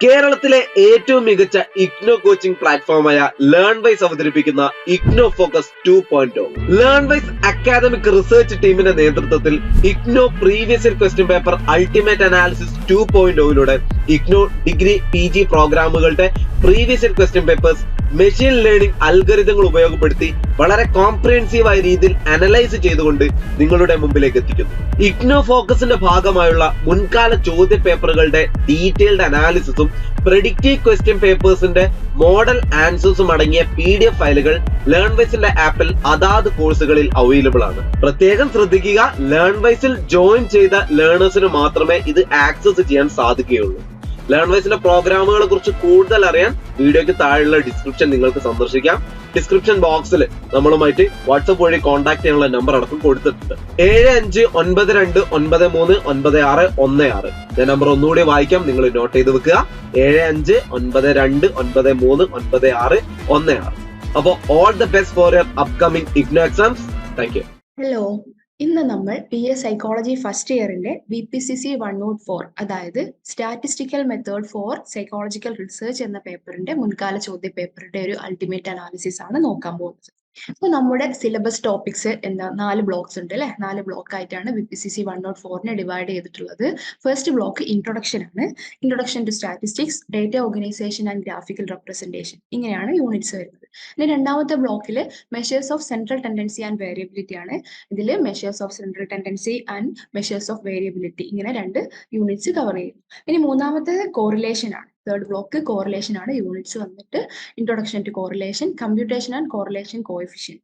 കേരളത്തിലെ ഏറ്റവും മികച്ച ഇഗ്നോ കോച്ചിംഗ് പ്ലാറ്റ്ഫോമായ ലേൺ വൈസ് അവതരിപ്പിക്കുന്ന IGNOU focus two point. Learn wise academic research ടീമിന്റെ നേതൃത്വത്തിൽ IGNOU previous question paper ultimate analysis two point ഒയിലൂടെ IGNOU degree P G പ്രോഗ്രാമുകളുടെ previous question papers machine learning അൽഗരിതങ്ങൾ ഉപയോഗപ്പെടുത്തി വളരെ കോംപ്രിഹെൻസീവ് ആയ രീതിയിൽ അനലൈസ് ചെയ്തുകൊണ്ട് നിങ്ങളുടെ മുമ്പിലേക്ക് എത്തിക്കുന്നു. ഇഗ്നോ ഫോക്കസിന്റെ ഭാഗമായുള്ള മുൻകാല ചോദ്യ പേപ്പറുകളുടെ ഡീറ്റെയിൽഡ് അനാലിസിസും പ്രെഡിക്റ്റീവ് ക്വസ്റ്റ്യൻ പേപ്പേഴ്സിന്റെ മോഡൽ ആൻസേഴ്സും അടങ്ങിയ പി ഡി എഫ് ഫയലുകൾ ലേൺ വൈസിന്റെ ആപ്പിൽ അതാത് കോഴ്സുകളിൽ അവൈലബിൾ ആണ്. പ്രത്യേകം ശ്രദ്ധിക്കുക ലേൺവൈസിൽ ജോയിൻ ചെയ്ത ലേണേഴ്സിന് മാത്രമേ ഇത് ആക്സസ് ചെയ്യാൻ സാധിക്കുകയുള്ളൂ. ലേൺ വൈസിന്റെ പ്രോഗ്രാമുകളെ കുറിച്ച് കൂടുതൽ അറിയാൻ വീഡിയോയ്ക്ക് താഴെയുള്ള ഡിസ്ക്രിപ്ഷൻ നിങ്ങൾക്ക് സന്ദർശിക്കാം. ഡിസ്ക്രിപ്ഷൻ ബോക്സിൽ നമ്മളുമായിട്ട് വാട്സപ്പ് വഴി കോൺടാക്ട് ചെയ്യാനുള്ള നമ്പർ അടക്കം കൊടുത്തിട്ടുണ്ട്. ഏഴ് അഞ്ച് ഒൻപത് രണ്ട് ഒൻപത് മൂന്ന് ഒൻപത് ആറ് ഒന്ന് ആറ്. ഞാൻ നമ്പർ ഒന്നുകൂടി വായിക്കാം നിങ്ങൾ നോട്ട് ചെയ്ത് വെക്കുക. ഏഴ് അഞ്ച് ഒൻപത് രണ്ട് ഒൻപത് മൂന്ന് ഒൻപത് ആറ് ഒന്ന് ആറ്. അപ്പോൾ all the best for your upcoming IGNOU exams thank you hello ഇന്ന് നമ്മൾ P S psychology first ഇയറിന്റെ B P C C one nought four അതായത് statistical method for psychological research എന്ന പേപ്പറിന്റെ മുൻകാല ചോദ്യ പേപ്പറിന്റെ ഒരു അൾട്ടിമേറ്റ് അനാലിസിസ് ആണ് നോക്കാൻ പോകുന്നത്. അപ്പൊ നമ്മുടെ സിലബസ് ടോപ്പിക്സ് എന്താ? നാല് ബ്ലോക്സ് ഉണ്ട് അല്ലെ? നാല് ബ്ലോക്ക് ആയിട്ടാണ് B P C C one nought ഫോറിനെ divide ചെയ്തിട്ടുള്ളത്. ഫസ്റ്റ് ബ്ലോക്ക് ഇൻട്രൊഡക്ഷൻ ആണ്. Introduction to statistics data organisation and graphical representation ഇങ്ങനെയാണ് യൂണിറ്റ്സ് വരുന്നത്. ഇനി രണ്ടാമത്തെ ബ്ലോക്കിൽ measures of central tendency and variability ആണ്. ഇതിൽ measures of central tendency and measures of variability ഇങ്ങനെ രണ്ട് യൂണിറ്റ്സ് കവർ ചെയ്യും ഇനി മൂന്നാമത്തെ കോറിലേഷൻ ആണ്. തേർഡ് ബ്ലോക്ക് കോറിലേഷൻ ആണ് യൂണിറ്റ്സ് വന്നിട്ട് introduction to correlation computation and correlation coefficient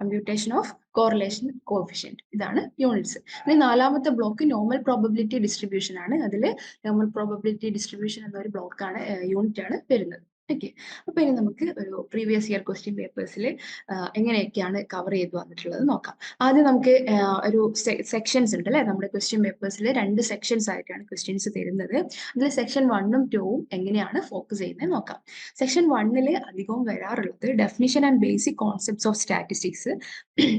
computation of correlation coefficient ഇതാണ് യൂണിറ്റ്സ് ഇനി നാലാമത്തെ ബ്ലോക്ക് നോർമൽ പ്രോബബിലിറ്റി ഡിസ്ട്രിബ്യൂഷൻ ആണ്. അതിൽ നോർമൽ പ്രോബബിലിറ്റി ഡിസ്ട്രിബ്യൂഷൻ എന്നൊരു ബ്ലോക്കാണ് യൂണിറ്റ് ആണ് വരുന്നത്. ഓക്കെ അപ്പൊ ഇനി നമുക്ക് ഒരു പ്രീവിയസ് ഇയർ ക്വസ്റ്റ്യൻ പേപ്പേഴ്സിൽ എങ്ങനെയൊക്കെയാണ് കവർ ചെയ്ത് വന്നിട്ടുള്ളത് നോക്കാം. ആദ്യം നമുക്ക് ഒരു സെക്ഷൻസ് ഉണ്ട് അല്ലെ? നമ്മുടെ ക്വസ്റ്റ്യൻ പേപ്പേഴ്സിൽ രണ്ട് സെക്ഷൻസ് ആയിട്ടാണ് ക്വസ്റ്റ്യൻസ് തരുന്നത്. അതിൽ സെക്ഷൻ വണ്ണും ടൂവും എങ്ങനെയാണ് ഫോക്കസ് ചെയ്യുന്നത് നോക്കാം. സെക്ഷൻ വണ്ണിൽ അധികവും വരാറുള്ളത് definition and basic concepts of statistics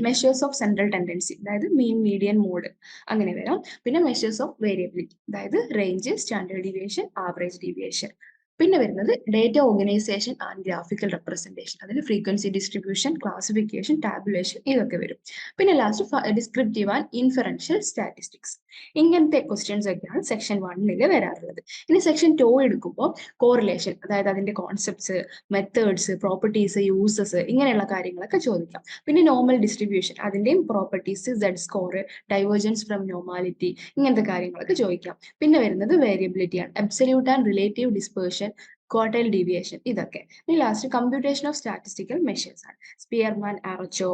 measures of central tendency അതായത് മീൻ മീഡിയൻ മോഡ് അങ്ങനെ വരാം. പിന്നെ മെഷേഴ്സ് ഓഫ് വേരിയബിലിറ്റി അതായത് range standard deviation average deviation പിന്നെ വരുന്നത് data organisation and graphical representation അതിൽ ഫ്രീക്വൻസി ഡിസ്ട്രിബ്യൂഷൻ ക്ലാസിഫിക്കേഷൻ ടാബുലേഷൻ ഇതൊക്കെ വരും. പിന്നെ last descriptive and inferential statistics ഇങ്ങനത്തെ ക്വസ്റ്റ്യൻസ് ഒക്കെയാണ് സെക്ഷൻ വണ്ണിൽ വരാറുള്ളത്. ഇനി സെക്ഷൻ ടു എടുക്കുമ്പോൾ കോറിലേഷൻ അതായത് അതിന്റെ കോൺസെപ്റ്റ്സ് മെത്തേഡ്സ് പ്രോപ്പർട്ടീസ് യൂസസ് ഇങ്ങനെയുള്ള കാര്യങ്ങളൊക്കെ ചോദിക്കാം. പിന്നെ normal distribution അതിന്റെയും properties Z score divergence from normality ഇങ്ങനത്തെ കാര്യങ്ങളൊക്കെ ചോദിക്കാം. പിന്നെ വരുന്നത് വേരിയബിലിറ്റിയാണ് absolute and relative dispersion quartile deviation ഇതൊക്കെ. ഇനി last computation of statistical measures ആണ്. സ്പിയർമാൻ ആർച്ചോ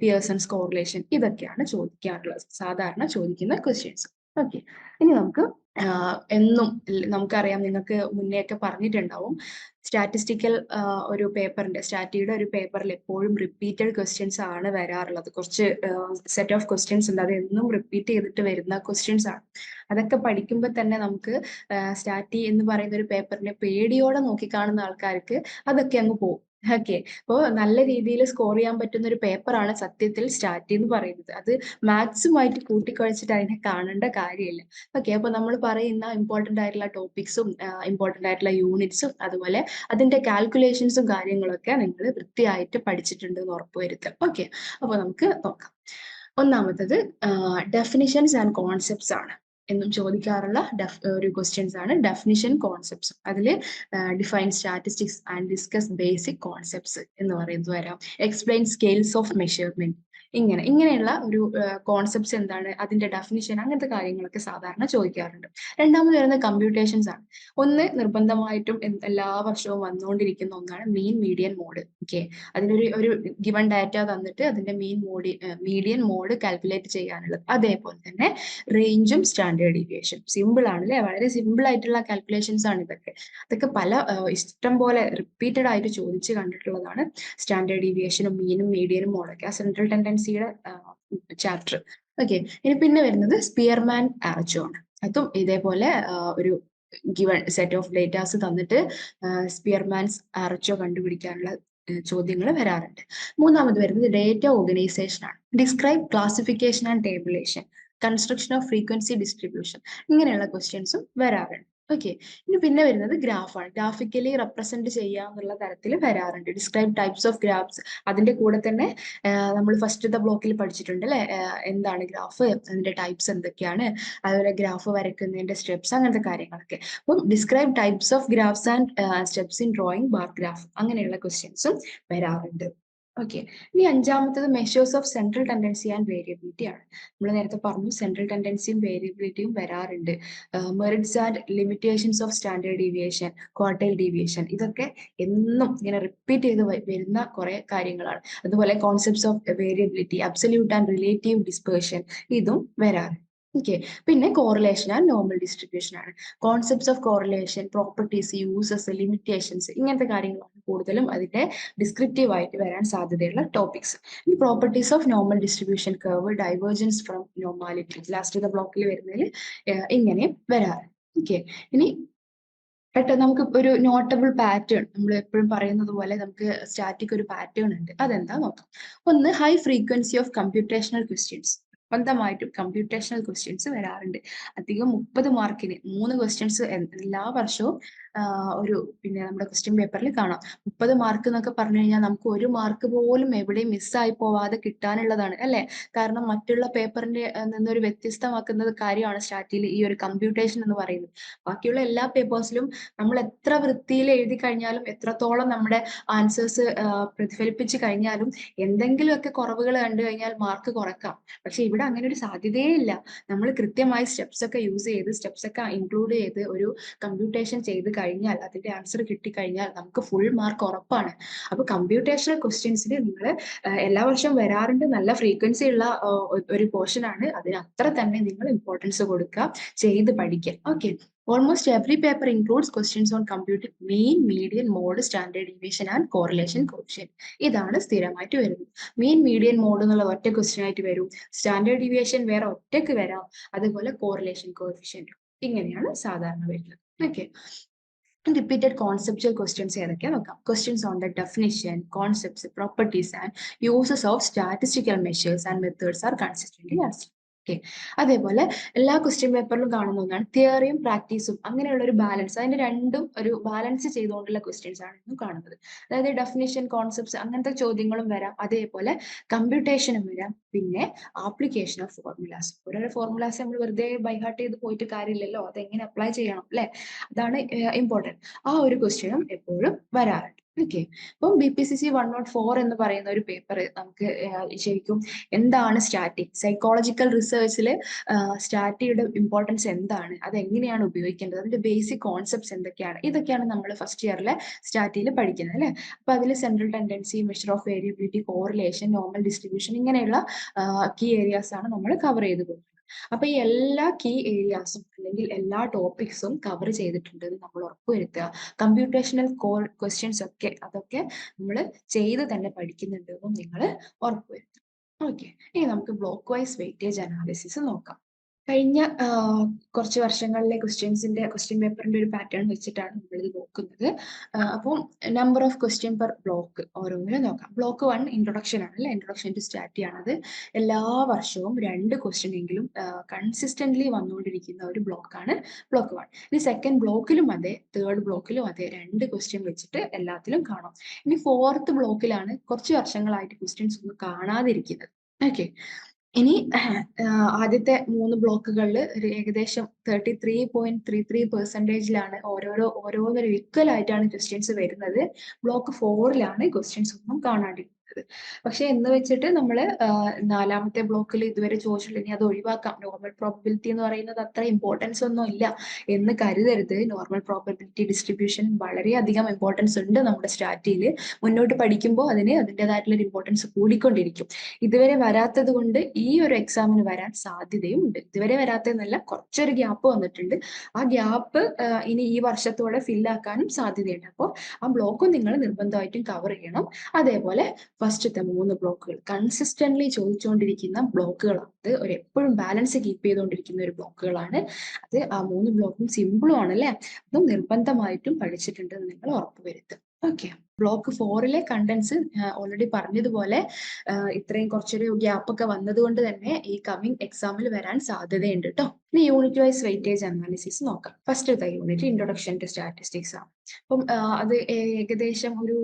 പിയേഴ്സൺസ് കോറിലേഷൻ ഇതൊക്കെയാണ് ചോദിക്കാറുള്ളത്. സാധാരണ ചോദിക്കുന്ന ക്വസ്റ്റ്യൻസ് ഓക്കെ. ഇനി നമുക്ക് എന്നും നമുക്കറിയാം നിങ്ങൾക്ക് മുന്നേ ഒക്കെ പറഞ്ഞിട്ടുണ്ടാവും. സ്റ്റാറ്റിസ്റ്റിക്കൽ ഒരു പേപ്പറിന്റെ സ്റ്റാറ്റിയുടെ ഒരു പേപ്പറിൽ എപ്പോഴും റിപ്പീറ്റഡ് ക്വസ്റ്റ്യൻസ് ആണ് വരാറുള്ളത്. കുറച്ച് സെറ്റ് ഓഫ് ക്വസ്റ്റ്യൻസ് ഉണ്ട്. അത് എന്നും റിപ്പീറ്റ് ചെയ്തിട്ട് വരുന്ന ക്വസ്റ്റ്യൻസ് ആണ്. അതൊക്കെ പഠിക്കുമ്പോൾ തന്നെ നമുക്ക് സ്റ്റാറ്റി എന്ന് പറയുന്ന ഒരു പേപ്പറിനെ പേടിയോടെ നോക്കിക്കാണുന്ന ആൾക്കാർക്ക് അതൊക്കെ അങ്ങ് പോകും ഓക്കെ അപ്പോൾ നല്ല രീതിയിൽ സ്കോർ ചെയ്യാൻ പറ്റുന്ന ഒരു പേപ്പറാണ് സത്യത്തിൽ സ്റ്റാറ്റി എന്ന് പറയുന്നത്. അത് മാത്സുമായിട്ട് കൂട്ടിക്കുഴച്ചിട്ട് അതിനെ കാണേണ്ട കാര്യമില്ല. ഓക്കെ അപ്പോൾ നമ്മൾ പറയുന്ന ഇമ്പോർട്ടന്റ് ആയിട്ടുള്ള ടോപ്പിക്സും ഇമ്പോർട്ടന്റ് ആയിട്ടുള്ള യൂണിറ്റ്സും അതുപോലെ അതിന്റെ കാൽക്കുലേഷൻസും കാര്യങ്ങളൊക്കെ നിങ്ങൾ വൃത്തിയായിട്ട് പഠിച്ചിട്ടുണ്ട് എന്ന് ഉറപ്പുവരുത്തുക. ഓക്കെ അപ്പോൾ നമുക്ക് നോക്കാം. ഒന്നാമത്തത് ഡെഫിനിഷൻസ് ആൻഡ് കോൺസെപ്റ്റ്സ് ആണ്. എന്നും ചോദിക്കാറുള്ള ഡെഫ് ഒരു ക്വസ്റ്റ്യൻസ് ആണ്. ഡെഫിനിഷൻ കോൺസെപ്റ്റ്സ് അതിൽ define statistics and discuss basic concepts എന്ന് പറയുന്നത് വരാം. എക്സ്പ്ലെയിൻ സ്കെയിൽസ് ഓഫ് മെഷർമെന്റ് ഇങ്ങനെ ഇങ്ങനെയുള്ള ഒരു കോൺസെപ്റ്റ്സ് എന്താണ് അതിന്റെ ഡെഫിനിഷൻ അങ്ങനത്തെ കാര്യങ്ങളൊക്കെ സാധാരണ ചോദിക്കാറുണ്ട്. രണ്ടാമത് വരുന്നത് കമ്പ്യൂട്ടേഷൻസ് ആണ്. ഒന്ന് നിർബന്ധമായിട്ടും എല്ലാ വർഷവും വന്നുകൊണ്ടിരിക്കുന്ന ഒന്നാണ് മീൻ മീഡിയൻ മോഡ് ഓക്കെ അതിനൊരു ഒരു ഗിവൺ ഡാറ്റ തന്നിട്ട് അതിന്റെ മീൻ മോഡി മീഡിയൻ മോഡ് കാൽക്കുലേറ്റ് ചെയ്യാനുള്ളത്. അതേപോലെ തന്നെ റേഞ്ചും സ്റ്റാൻഡേർഡ് ഡീവിയേഷൻ സിമ്പിൾ ആണ് അല്ലെ വളരെ സിമ്പിൾ ആയിട്ടുള്ള കാൽക്കുലേഷൻസ് ആണ് ഇതൊക്കെ. അതൊക്കെ പല ഇഷ്ടം പോലെ റിപ്പീറ്റഡ് ആയിട്ട് ചോദിച്ച് കണ്ടിട്ടുള്ളതാണ് സ്റ്റാൻഡേർഡ് ഡീവിയേഷനും മീനും മീഡിയനും മോഡൊക്കെ ആ സെൻട്രൽ ടെൻഡൻസിയുടെ ചാപ്റ്റർ. ഓക്കെ. ഇനി പിന്നെ വരുന്നത് സ്പിയർമാൻ ആർച്ചോ ആണ് അതും ഇതേപോലെ ഒരു ഗിവൺ സെറ്റ് ഓഫ് ഡേറ്റാസ് തന്നിട്ട് സ്പിയർമാൻസ് ആർച്ചോ കണ്ടുപിടിക്കാനുള്ള ചോദ്യങ്ങൾ വരാറുണ്ട്. മൂന്നാമത് വരുന്നത് ഡേറ്റ ഓർഗനൈസേഷൻ ആണ് describe classification and tabulation construction of frequency distribution ഇങ്ങനെയുള്ള ക്വസ്റ്റ്യൻസും വരാറുണ്ട്. ഓക്കെ ഇനി പിന്നെ വരുന്നത് ഗ്രാഫാണ് ഗ്രാഫിക്കലി റെപ്രസെന്റ് ചെയ്യാന്നുള്ള തരത്തിൽ വരാറുണ്ട്. ഡിസ്ക്രൈബ് ടൈപ്സ് ഓഫ് ഗ്രാഫ്സ് അതിന്റെ കൂടെ തന്നെ നമ്മൾ ഫസ്റ്റത്തെ ബ്ലോക്കിൽ പഠിച്ചിട്ടുണ്ട് അല്ലെ? എന്താണ് ഗ്രാഫ് അതിന്റെ ടൈപ്സ് എന്തൊക്കെയാണ്? അതുപോലെ ഗ്രാഫ് വരയ്ക്കുന്നതിന്റെ സ്റ്റെപ്സ് അങ്ങനത്തെ കാര്യങ്ങളൊക്കെ. അപ്പം describe types of graphs and steps in drawing bar graph അങ്ങനെയുള്ള ക്വസ്റ്റ്യൻസും വരാറുണ്ട്. ഓക്കെ ഇനി അഞ്ചാമത്തത് measures of central tendency and variability ആണ്. നമ്മൾ നേരത്തെ പറഞ്ഞു സെൻട്രൽ ടെൻഡൻസിയും വേരിയബിലിറ്റിയും വരാറുണ്ട്. Merits and limitations of standard deviation quartile deviation ഇതൊക്കെ എന്നും ഇങ്ങനെ റിപ്പീറ്റ് ചെയ്ത് വരുന്ന കുറെ കാര്യങ്ങളാണ്. അതുപോലെ concepts of variability absolute and relative dispersion ഇതും വരാറുണ്ട് ഓക്കെ പിന്നെ കോറിലേഷൻ ആൻഡ് നോർമൽ ഡിസ്ട്രിബ്യൂഷൻ ആണ്. Concepts of correlation properties uses limitations ഇങ്ങനത്തെ കാര്യങ്ങളാണ് കൂടുതലും അതിന്റെ ഡിസ്ക്രിപ്റ്റീവ് ആയിട്ട് വരാൻ സാധ്യതയുള്ള ടോപ്പിക്സ് ഈ properties of normal distribution curve divergence from normality last ബ്ലോക്കിൽ വരുന്നതിൽ ഇങ്ങനെ വരാറ്. ഓക്കെ ഇനി പെട്ടെന്ന് നമുക്ക് ഒരു നോട്ടബിൾ പാറ്റേൺ നമ്മൾ എപ്പോഴും പറയുന്നത് പോലെ നമുക്ക് സ്റ്റാറ്റിക് ഒരു പാറ്റേൺ ഉണ്ട്. അതെന്താ നോക്കാം? ഒന്ന് high frequency of computational questions നിർബന്ധമായിട്ടും കമ്പ്യൂട്ടേഷണൽ ക്വസ്റ്റ്യൻസ് വരാറുണ്ട്. അധികം മുപ്പത് മാർക്കിന് മൂന്ന് ക്വസ്റ്റ്യൻസ് എല്ലാ വർഷവും ഒരു പിന്നെ നമ്മുടെ ക്വസ്റ്റ്യൻ പേപ്പറിൽ കാണാം. മുപ്പത് മാർക്ക് എന്നൊക്കെ പറഞ്ഞു കഴിഞ്ഞാൽ നമുക്ക് ഒരു മാർക്ക് പോലും എവിടെയും മിസ്സായി പോവാതെ കിട്ടാനുള്ളതാണ് അല്ലെ? കാരണം മറ്റുള്ള പേപ്പറിന്റെ നിന്നൊരു വ്യത്യസ്തമാക്കുന്നത് കാര്യമാണ് സ്റ്റാറ്റിൽ ഈ ഒരു കമ്പ്യൂട്ടേഷൻ എന്ന് പറയുന്നത്. ബാക്കിയുള്ള എല്ലാ പേപ്പേഴ്സിലും നമ്മൾ എത്ര വൃത്തിയിൽ എഴുതി കഴിഞ്ഞാലും എത്രത്തോളം നമ്മുടെ ആൻസേഴ്സ് പ്രതിഫലിപ്പിച്ച് കഴിഞ്ഞാലും എന്തെങ്കിലുമൊക്കെ കുറവുകൾ കണ്ടു കഴിഞ്ഞാൽ മാർക്ക് കുറക്കാം. പക്ഷെ ഇവിടെ അങ്ങനെ ഒരു സാധ്യതയേ ഇല്ല. നമ്മൾ കൃത്യമായി സ്റ്റെപ്സ് ഒക്കെ യൂസ് ചെയ്ത് സ്റ്റെപ്സ് ഒക്കെ ഇൻക്ലൂഡ് ചെയ്ത് ഒരു കമ്പ്യൂട്ടേഷൻ ചെയ്ത് കഴിഞ്ഞാൽ അതിന്റെ ആൻസർ കിട്ടിക്കഴിഞ്ഞാൽ നമുക്ക് ഫുൾ മാർക്ക് ഉറപ്പാണ്. അപ്പൊ കമ്പ്യൂട്ടേഷണൽ ക്വസ്റ്റ്യൻസിൽ നിങ്ങൾ എല്ലാ വർഷവും വരാറുണ്ട്. നല്ല ഫ്രീക്വൻസി ഉള്ള ഒരു പോർഷൻ ആണ്. അതിന് അത്ര തന്നെ നിങ്ങൾ ഇമ്പോർട്ടൻസ് കൊടുക്കുക ചെയ്ത് പഠിക്കുക. Okay almost every paper includes questions on computing mean median mode standard deviation and correlation coefficient ഇതാണ് സ്ഥിരമായിട്ട് വരുന്നത്. മീൻ മീഡിയൻ മോഡ് എന്നുള്ള ഒറ്റ ക്വസ്റ്റ്യൻ ആയിട്ട് വരും. സ്റ്റാൻഡേർഡ് ഡീവിയേഷൻ വേറെ ഒറ്റയ്ക്ക് വരാം. അതുപോലെ കോറിലേഷൻ കോഫിഷ്യന്റ് ഇങ്ങനെയാണ് സാധാരണ വരുന്നത്. ഓക്കെ റിപ്പീറ്റഡ് കോൺസെപ്റ്റൽ ക്വസ്റ്റ്യൻസ് ഏതൊക്കെയാ നോക്കാം? Questions on the definition concepts properties and uses of statistical measures and methods are consistent asked okay അതേപോലെ എല്ലാ ക്വസ്റ്റ്യൻ പേപ്പറിലും കാണുന്ന ഒന്നാണ് തിയറിയും പ്രാക്ടീസും അങ്ങനെയുള്ള ഒരു ബാലൻസ് അതിന്റെ രണ്ടും ഒരു ബാലൻസ് ചെയ്തുകൊണ്ടുള്ള ക്വസ്റ്റ്യൻസ് ആണ് ഇന്ന് കാണുന്നത്. അതായത് ഡെഫിനേഷൻ കോൺസെപ്റ്റ്സ് അങ്ങനത്തെ ചോദ്യങ്ങളും വരാം. അതേപോലെ കമ്പ്യൂട്ടേഷനും വരാം. പിന്നെ ആപ്ലിക്കേഷൻ ഓഫ് ഫോർമുലാസ് ഓരോരോ ഫോർമുലാസ് നമ്മൾ വെറുതെ ബൈഹാർട്ട് ചെയ്ത് പോയിട്ട് കാര്യമില്ലല്ലോ. അത് എങ്ങനെ അപ്ലൈ ചെയ്യണം അല്ലെ? അതാണ് ഇമ്പോർട്ടന്റ് ആ ഒരു ക്വസ്റ്റ്യനും എപ്പോഴും വരാറുണ്ട്. ഓക്കെ അപ്പം B P C C one nought four എന്ന് പറയുന്ന ഒരു പേപ്പർ നമുക്ക് ശരിക്കും എന്താണ് സ്റ്റാറ്റി സൈക്കോളജിക്കൽ റിസർച്ചിൽ സ്റ്റാറ്റിയുടെ ഇമ്പോർട്ടൻസ് എന്താണ്? അത് എങ്ങനെയാണ് ഉപയോഗിക്കേണ്ടത്? അതിന്റെ ബേസിക് കോൺസെപ്റ്റ്സ് എന്തൊക്കെയാണ്? ഇതൊക്കെയാണ് നമ്മൾ ഫസ്റ്റ് ഇയറിലെ സ്റ്റാറ്റിയിൽ പഠിക്കുന്നത് അല്ലേ? അപ്പൊ അതിൽ central tendency measure of variability correlation normal distribution ഇങ്ങനെയുള്ള കീ ഏരിയാസ് ആണ് നമ്മൾ കവർ ചെയ്ത് പോകുന്നത്. അപ്പൊ ഈ എല്ലാ കീ ഏരിയാസും അല്ലെങ്കിൽ എല്ലാ ടോപ്പിക്സും കവർ ചെയ്തിട്ടുണ്ട് എന്ന് നമ്മൾ ഉറപ്പുവരുത്തുക. കമ്പ്യൂട്ടേഷണൽ കോൾ ക്വസ്റ്റ്യൻസ് ഒക്കെ അതൊക്കെ നമ്മൾ ചെയ്ത് തന്നെ പഠിക്കുന്നുണ്ട് എന്നും നിങ്ങൾ ഉറപ്പുവരുത്തുക. ഓക്കെ ഇനി നമുക്ക് ബ്ലോക്ക് വൈസ് വെയിറ്റേജ് അനാലിസിസ് നോക്കാം. കഴിഞ്ഞ കുറച്ച് വർഷങ്ങളിലെ ക്വസ്റ്റ്യൻസിന്റെ ക്വസ്റ്റ്യൻ പേപ്പറിന്റെ ഒരു പാറ്റേൺ വെച്ചിട്ടാണ് നമ്മൾ ഇത് നോക്കുന്നത്. അപ്പോൾ അപ്പം number of question per block ഓരോന്നിനും നോക്കാം. ബ്ലോക്ക് വൺ ഇൻട്രൊഡക്ഷൻ ആണ് അല്ലെ? ഇൻട്രൊഡക്ഷൻ ടു സ്റ്റാറ്റി ആണത്. എല്ലാ വർഷവും രണ്ട് ക്വസ്റ്റ്യൻ എങ്കിലും കൺസിസ്റ്റന്റ്ലി വന്നുകൊണ്ടിരിക്കുന്ന ഒരു ബ്ലോക്കാണ് ബ്ലോക്ക് വൺ ഇനി സെക്കൻഡ് ബ്ലോക്കിലും അതെ തേർഡ് ബ്ലോക്കിലും അതെ രണ്ട് ക്വസ്റ്റ്യൻ വെച്ചിട്ട് എല്ലാത്തിലും കാണാം. ഇനി ഫോർത്ത് ബ്ലോക്കിലാണ് കുറച്ച് വർഷങ്ങളായിട്ട് ക്വസ്റ്റ്യൻസ് ഒന്നും കാണാതിരിക്കുന്നത്. ഓക്കെ ഇനി ആദ്യത്തെ മൂന്ന് ബ്ലോക്കുകളിൽ ഒരു ഏകദേശം thirty three point three three പെർസെന്റേജിലാണ് ഓരോരോ ഓരോന്നൊരു ഈക്വൽ ആയിട്ടാണ് ക്വസ്റ്റ്യൻസ് വരുന്നത്. ബ്ലോക്ക് ഫോറിലാണ് ക്വസ്റ്റ്യൻസ് ഒന്നും കാണാണ്ടിരിക്കുന്നത്. പക്ഷെ എന്ന് വെച്ചിട്ട് നമ്മൾ നാലാമത്തെ ബ്ലോക്കിൽ ഇതുവരെ ചോദിച്ചിട്ടില്ല ഇനി അത് ഒഴിവാക്കാം. നോർമൽ പ്രോബിലിറ്റി എന്ന് പറയുന്നത് അത്ര ഇമ്പോർട്ടൻസ് ഒന്നും ഇല്ല എന്ന് കരുതരുത്. നോർമൽ പ്രോബിലിറ്റി ഡിസ്ട്രിബ്യൂഷൻ വളരെയധികം ഇമ്പോർട്ടൻസ് ഉണ്ട് നമ്മുടെ സ്റ്റാറ്റിയിൽ മുന്നോട്ട് പഠിക്കുമ്പോൾ അതിന് അതിന്റെതായിട്ടുള്ള ഇമ്പോർട്ടൻസ് കൂടിക്കൊണ്ടിരിക്കും. ഇതുവരെ വരാത്തത് കൊണ്ട് ഈ ഒരു എക്സാമിന് വരാൻ സാധ്യതയും ഉണ്ട് ഇതുവരെ വരാത്തതെന്നല്ല കുറച്ചൊരു ഗ്യാപ്പ് വന്നിട്ടുണ്ട്. ആ ഗ്യാപ്പ് ഇനി ഈ വർഷത്തോടെ ഫില്ലാക്കാനും സാധ്യതയുണ്ട്. അപ്പോൾ ആ ബ്ലോക്കും നിങ്ങൾ നിർബന്ധമായിട്ടും കവർ ചെയ്യണം. അതേപോലെ ഫസ്റ്റത്തെ മൂന്ന് ബ്ലോക്കുകൾ കൺസിസ്റ്റന്റ്ലി ചോദിച്ചുകൊണ്ടിരിക്കുന്ന ബ്ലോക്കുകളാണ് അത് ഒരു എപ്പോഴും ബാലൻസ് കീപ്പ് ചെയ്തുകൊണ്ടിരിക്കുന്ന ഒരു ബ്ലോക്കുകളാണ് അത് ആ മൂന്ന് ബ്ലോക്കും സിമ്പിളും ആണല്ലേ? അതും നിർബന്ധമായിട്ടും പഠിച്ചിട്ടുണ്ട് എന്ന് നിങ്ങൾ ഉറപ്പുവരുത്തും ഓക്കെ ബ്ലോക്ക് ഫോറിലെ കണ്ടൻസ് ഓൾറെഡി പറഞ്ഞതുപോലെ ഇത്രയും കുറച്ചൊരു ഗ്യാപ്പ് ഒക്കെ വന്നതുകൊണ്ട് തന്നെ ഈ കമ്മിങ് എക്സാമിൽ വരാൻ സാധ്യതയുണ്ട് കേട്ടോ ഇനി യൂണിറ്റ് വൈസ് വെയിറ്റേജ് അനാലിസിസ് നോക്കാം. ഫസ്റ്റത്തെ യൂണിറ്റ് ഇൻട്രൊഡക്ഷൻ ടു സ്റ്റാറ്റിസ്റ്റിക്സ് ആണ്. അപ്പം അത് ഏകദേശം ഒരു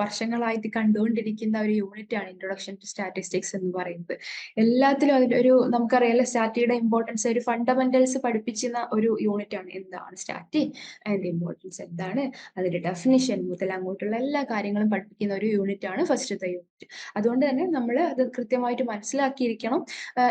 വർഷങ്ങളായിട്ട് കണ്ടുകൊണ്ടിരിക്കുന്ന ഒരു യൂണിറ്റ് ആണ് ഇൻട്രൊഡക്ഷൻ ടു സ്റ്റാറ്റിസ്റ്റിക്സ് എന്ന് പറയുന്നത്. എല്ലാത്തിലും അതിന്റെ ഒരു നമുക്കറിയാലോ സ്റ്റാറ്റിയുടെ ഇമ്പോർട്ടൻസ് ഒരു ഫണ്ടമെന്റൽസ് പഠിപ്പിക്കുന്ന ഒരു യൂണിറ്റ് ആണ് എന്താണ് സ്റ്റാറ്റി അതിന്റെ ഇമ്പോർട്ടൻസ് എന്താണ്. അതിന്റെ ഡെഫിനിഷൻ മുതൽ അങ്ങോട്ടുള്ള എല്ലാ കാര്യങ്ങളും പഠിപ്പിക്കുന്ന ഒരു യൂണിറ്റ് ആണ് ഫസ്റ്റത്തെ യൂണിറ്റ് അതുകൊണ്ട് തന്നെ നമ്മൾ അത് കൃത്യമായിട്ട് മനസ്സിലാക്കിയിരിക്കണം.